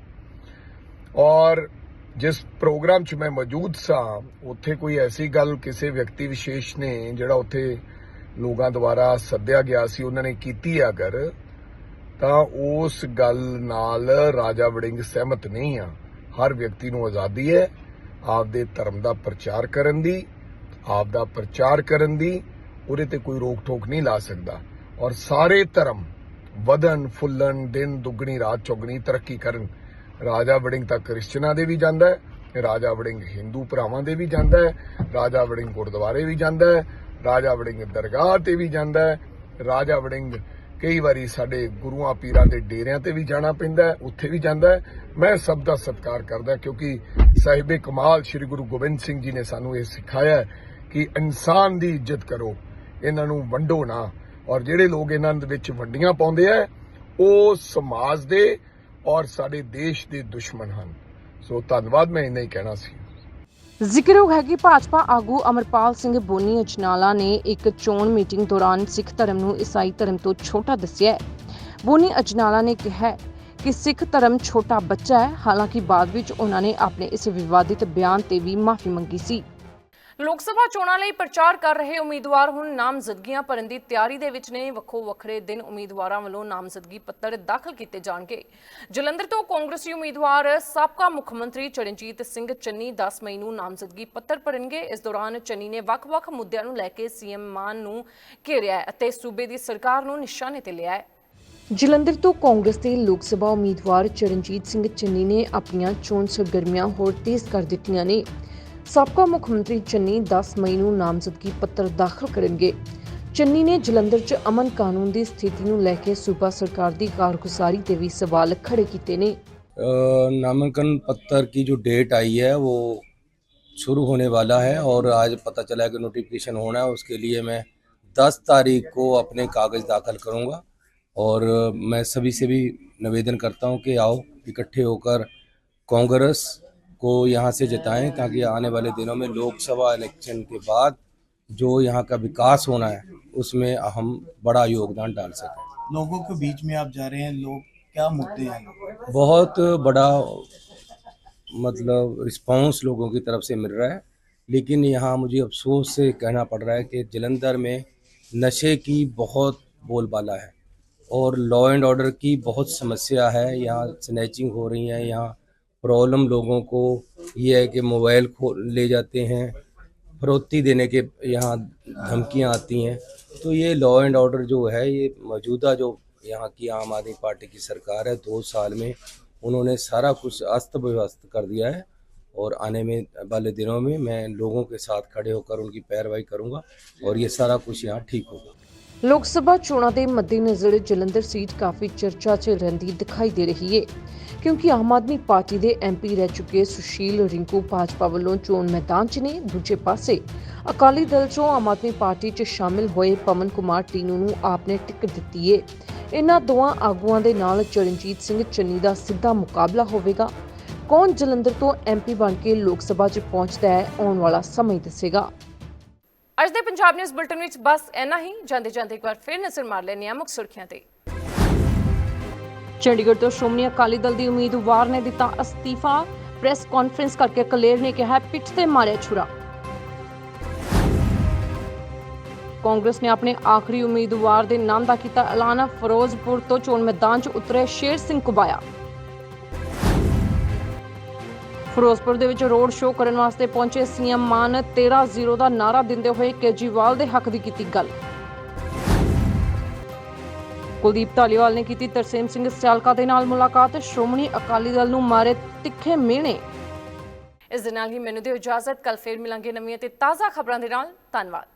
ਔਰ ਜਿਸ ਪ੍ਰੋਗਰਾਮ 'ਚ ਮੈਂ ਮੌਜੂਦ ਸਾਂ, ਉੱਥੇ ਕੋਈ ਐਸੀ ਗੱਲ ਕਿਸੇ ਵਿਅਕਤੀ ਵਿਸ਼ੇਸ਼ ਨੇ ਜਿਹੜਾ ਉੱਥੇ ਲੋਕਾਂ ਦੁਆਰਾ ਸੱਦਿਆ ਗਿਆ ਸੀ, ਉਹਨਾਂ ਨੇ ਕੀਤੀ ਅਗਰ, ਤਾਂ ਉਸ ਗੱਲ ਨਾਲ ਰਾਜਾ ਵੜਿੰਗ ਸਹਿਮਤ ਨਹੀਂ ਆ। ਹਰ ਵਿਅਕਤੀ ਨੂੰ ਆਜ਼ਾਦੀ ਹੈ, ਆਪਦੇ ਧਰਮ ਦਾ ਪ੍ਰਚਾਰ ਕਰਨ ਦੀ ਆਪ ਦਾ ਪ੍ਰਚਾਰ ਕਰਨ ਦੀ ਉਹਦੇ ਤੇ ਕੋਈ ਰੋਕ ਟੋਕ ਨਹੀਂ ਲਾ ਸਕਦਾ। ਔਰ ਸਾਰੇ ਧਰਮ ਵਧਨ ਫੁੱਲਣ, ਦਿਨ ਦੁੱਗਣੀ, ਰਾਤ ਚੌਗਣੀ, ਤਰੱਕੀ ਕਰਨ, ਰਾਜਾ ਵੜਿੰਗ ਤਾਂ ਕ੍ਰਿਸਚਨਾਂ ਦੇ ਵੀ ਜਾਂਦਾ ਹੈ, ਰਾਜਾ ਵੜਿੰਗ ਹਿੰਦੂ ਭਰਾਵਾਂ ਦੇ ਵੀ ਜਾਂਦਾ ਹੈ, ਰਾਜਾ ਵੜਿੰਗ ਗੁਰਦੁਆਰੇ ਵੀ ਜਾਂਦਾ ਹੈ, ਰਾਜਾ ਵੜਿੰਗ ਦਰਗਾਹ ਤੇ ਵੀ ਜਾਂਦਾ ਹੈ, ਰਾਜਾ ਵੜਿੰਗ ਕਈ ਵਾਰੀ ਸਾਡੇ ਗੁਰੂਆਂ ਪੀਰਾਂ ਦੇ ਡੇਰਿਆਂ ਤੇ ਵੀ ਜਾਣਾ ਪੈਂਦਾ ਉੱਥੇ ਵੀ ਜਾਂਦਾ ਹੈ। ਮੈਂ ਸਭ ਦਾ ਸਤਿਕਾਰ ਕਰਦਾ ਕਿਉਂਕਿ ਸਾਹਿਬੇ ਕਮਾਲ ਸ੍ਰੀ ਗੁਰੂ ਗੋਬਿੰਦ ਸਿੰਘ ਜੀ ਨੇ ਸਾਨੂੰ ਇਹ ਸਿਖਾਇਆ ਕਿ ਇਨਸਾਨ ਦੀ ਇੱਜ਼ਤ ਕਰੋ ਇਹਨਾਂ ਨੂੰ ਵੰਡੋ ਨਾ। ਔਰ ਜਿਹੜੇ ਲੋਕ ਇਹਨਾਂ ਦੇ ਵਿੱਚ ਵੰਡੀਆਂ ਪਾਉਂਦੇ ਆ, ਉਹ ਸਮਾਜ ਦੇ ਔਰ ਸਾਡੇ ਦੇਸ਼ ਦੇ ਦੁਸ਼ਮਣ ਹਨ। ਸੋ ਧੰਨਵਾਦ, ਮੈਂ ਇੰਨਾ ਹੀ ਕਹਿਣਾ ਸੀ। ਜ਼ਿਕਰਯੋਗ ਹੈ ਕਿ ਭਾਜਪਾ ਆਗੂ ਅਮਰਪਾਲ ਸਿੰਘ ਬੋਨੀ ਅਜਨਾਲਾ ਨੇ ਇੱਕ ਚੋਣ ਮੀਟਿੰਗ ਦੌਰਾਨ ਸਿੱਖ ਧਰਮ ਨੂੰ ਈਸਾਈ ਧਰਮ ਤੋਂ ਛੋਟਾ ਦੱਸਿਆ ਹੈ। ਬੋਨੀ ਅਜਨਾਲਾ ਨੇ ਕਿਹਾ ਕਿ ਸਿੱਖ ਧਰਮ ਛੋਟਾ ਬੱਚਾ ਹੈ, ਹਾਲਾਂਕਿ ਬਾਅਦ ਵਿੱਚ ਉਹਨਾਂ ਨੇ ਆਪਣੇ ਇਸ ਵਿਵਾਦਿਤ ਬਿਆਨ ਤੇ ਵੀ ਮਾਫੀ ਮੰਗੀ ਸੀ। ਲੋਕ ਸਭਾ ਚੋਣਾਂ ਲਈ ਪ੍ਰਚਾਰ ਕਰ ਰਹੇ ਉਮੀਦਵਾਰ ਹੁਣ ਨਾਮਜ਼ਦਗੀਆਂ ਭਰਨ ਦੀ ਤਿਆਰੀ ਦੇ ਵਿੱਚ ਨੇ। ਵੱਖੋ ਵੱਖਰੇ ਦਿਨ ਉਮੀਦਵਾਰਾਂ ਵੱਲੋਂ ਨਾਮਜ਼ਦਗੀ ਪੱਤਰ ਦਾਖਲ ਕੀਤੇ ਜਾਣਗੇ। ਜਲੰਧਰ ਤੋਂ ਕਾਂਗਰਸੀ ਉਮੀਦਵਾਰ, ਸਾਬਕਾ ਮੁੱਖ ਮੰਤਰੀ ਚਰਨਜੀਤ ਸਿੰਘ ਚੰਨੀ 10 ਮਈ ਨੂੰ ਨਾਮਜ਼ਦਗੀ ਪੱਤਰ ਭਰਨਗੇ। ਇਸ ਦੌਰਾਨ ਚੰਨੀ ਨੇ ਵੱਖ-ਵੱਖ ਮੁੱਦਿਆਂ ਨੂੰ ਲੈ ਕੇ ਸੀਐਮ ਮਾਨ ਨੂੰ ਘੇਰਿਆ ਅਤੇ ਸੂਬੇ ਦੀ ਸਰਕਾਰ ਨੂੰ ਨਿਸ਼ਾਨੇ ਤੇ ਲਿਆ ਹੈ। ਜਲੰਧਰ ਤੋਂ ਕਾਂਗਰਸ ਦੇ ਲੋਕ ਸਭਾ ਉਮੀਦਵਾਰ ਚਰਨਜੀਤ ਸਿੰਘ ਚੰਨੀ ਨੇ ਆਪਣੀਆਂ ਚੋਣ ਸਰਗਰਮੀਆਂ ਹੋਰ ਤੇਜ਼ ਕਰ ਦਿੱਤੀਆਂ ਨੇ। ਸਾਬਕਾ ਮੁੱਖ ਮੰਤਰੀ ਚੰਨੀ 10 ਮਈ ਨੂੰ ਨਾਮਜ਼ਦਗੀ ਪੱਤਰ ਦਾਖਲ ਕਰਨਗੇ ਚੰਨੀ ਨੇ ਜਲੰਧਰ 'ਚ ਅਮਨ ਕਾਨੂੰਨ ਦੀ ਸਥਿਤੀ ਨੂੰ ਲੈ ਕੇ ਸੂਬਾ ਸਰਕਾਰ ਦੀ ਕਾਰਗੁਜ਼ਾਰੀ ਤੇ ਵੀ ਸਵਾਲ ਖੜੇ ਕੀਤੇ ਨੇ अ, नामांकन पत्र की जो डेट आई है वो शुरू होने वाला है और आज पता चला है कि नोटिफिकेशन होना है उसके लिए मैं 10 तारीख को अपने कागज़ दाखिल करूंगा और मैं सभी से भी निवेदन करता हूं कि आओ इकट्ठे होकर कांग्रेस को यहाँ से जिताएँ ताकि आने वाले दिनों में लोकसभा इलेक्शन के बाद जो यहाँ का विकास होना है उसमें हम बड़ा योगदान डाल सकें। लोगों के बीच में आप जा रहे हैं लोग क्या मुद्दे हैं? बहुत बड़ा मतलब रिस्पांस लोगों की तरफ़ से मिल रहा है लेकिन यहाँ मुझे अफसोस से कहना पड़ रहा है कि जलंधर में नशे की बहुत बोलबाला है और लॉ एंड ऑर्डर की बहुत समस्या है यहाँ स्नैचिंग हो रही है यहाँ प्रॉब्लम लोगों को ये है कि मोबाइल खो ले जाते हैं फरोती देने के यहाँ धमकियाँ आती हैं। तो ये लॉ एंड ऑर्डर जो है, ये मौजूदा जो यहाँ की आम आदमी पार्टी की सरकार है, दो साल में उन्होंने सारा कुछ अस्त व्यस्त कर दिया है और आने में, वाले दिनों में मैं लोगों के साथ खड़े होकर उनकी पैरवाई करूँगा और ये सारा कुछ यहाँ ठीक होगा। ਲੋਕ ਸਭਾ ਚੋਣਾਂ ਦੇ ਮੱਦੇਨਜ਼ਰ ਜਲੰਧਰ ਸੀਟ ਕਾਫੀ ਚਰਚਾ 'ਚ ਰਹਿੰਦੀ ਦਿਖਾਈ ਦੇ ਰਹੀ ਹੈ ਕਿਉਂਕਿ ਆਮ ਆਦਮੀ ਪਾਰਟੀ ਦੇ ਐਮਪੀ ਰਹਿ ਚੁੱਕੇ ਸੁਸ਼ੀਲ ਰਿੰਕੂ ਭਾਜਪਾ ਵੱਲੋਂ ਚੋਣ ਮੈਦਾਨ 'ਚ ਨੇ, ਦੂਜੇ ਪਾਸੇ ਅਕਾਲੀ ਦਲ 'ਚੋਂ ਆਮ ਆਦਮੀ ਪਾਰਟੀ 'ਚ ਸ਼ਾਮਿਲ ਹੋਏ ਪਵਨ ਕੁਮਾਰ ਟੀਨੂ ਨੂੰ ਆਪ ਨੇ ਟਿਕਟ ਦਿੱਤੀ ਏ। ਇਹਨਾਂ ਦੋਵਾਂ ਆਗੂਆਂ ਦੇ ਨਾਲ ਚਰਨਜੀਤ ਸਿੰਘ ਚੰਨੀ ਦਾ ਸਿੱਧਾ ਮੁਕਾਬਲਾ ਹੋਵੇਗਾ। ਕੌਣ ਜਲੰਧਰ ਤੋਂ ਐਮਪੀ ਬਣ ਕੇ ਲੋਕ ਸਭਾ 'ਚ ਪਹੁੰਚਦਾ ਹੈ, ਆਉਣ ਵਾਲਾ ਸਮਾਂ ਹੀ ਦੱਸੇਗਾ। ਅੱਜ ਦੇ ਪੰਜਾਬ ਨਿਊਜ਼ ਬੁਲਟਨ ਵਿੱਚ ਬਸ ਇੰਨਾ ਹੀ। ਜਾਂਦੇ ਜਾਂਦੇ ਇੱਕ ਵਾਰ ਫਿਰ ਨਜ਼ਰ ਮਾਰ ਲੈਂਦੇ ਹਾਂ ਮੁੱਖ ਸੁਰਖੀਆਂ ਤੇ। ਚੰਡੀਗੜ੍ਹ ਤੋਂ ਸ਼੍ਰੋਮਣੀ ਅਕਾਲੀ ਦਲ ਦੀ ਉਮੀਦਵਾਰ ਨੇ ਦਿੱਤਾ ਅਸਤੀਫਾ। ਪ੍ਰੈਸ ਕਾਨਫਰੰਸ ਕਰਕੇ ਕਲੇਰ ਨੇ ਕਿਹਾ ਪਿੱਠ ਤੇ ਮਾਰਿਆ ਛੁਰਾ। ਕਾਂਗਰਸ ਨੇ ਆਪਣੇ ਆਖਰੀ ਉਮੀਦਵਾਰ ਦੇ ਨਾਮ ਦਾ ਕੀਤਾ ਐਲਾਨ। ਫਿਰੋਜ਼ਪੁਰ ਤੋਂ ਚੋਣ ਮੈਦਾਨ 'ਚ ਉਤਰੇ ਸ਼ੇਰ ਸਿੰਘ ਕੁਬਾਇਆ। ਫਿਰੋਜ਼ਪੁਰ ਦੇ ਵਿੱਚ ਰੋਡ ਸ਼ੋਅ ਕਰਨ ਵਾਸਤੇ ਪਹੁੰਚੇ ਸੀਐਮ ਮਾਨ 13-0 ਦਾ ਨਾਰਾ ਦਿੰਦੇ ਹੋਏ ਕੇਜਰੀਵਾਲ ਦੇ ਹੱਕ ਦੀ ਕੀਤੀ ਗੱਲ। ਕੁਲਦੀਪ ਧਾਲੀਵਾਲ ਨੇ ਕੀਤੀ ਤਰਸੇਮ ਸਿੰਘ ਸਿਆਲਕਾ ਦੇ ਨਾਲ ਮੁਲਾਕਾਤ। ਸ਼੍ਰੋਮਣੀ ਅਕਾਲੀ ਦਲ ਨੂੰ ਮਾਰੇ ਤਿੱਖੇ ਮਿਹਣੇ। ਇਸ ਦੇ ਨਾਲ ਹੀ ਮੈਨੂੰ ਦਿਓ ਇਜਾਜ਼ਤ। ਕੱਲ ਫੇਰ ਮਿਲਾਂਗੇ ਨਵੀਆਂ ਤੇ ਤਾਜ਼ਾ ਖਬਰਾਂ ਦੇ ਨਾਲ। ਧੰਨਵਾਦ।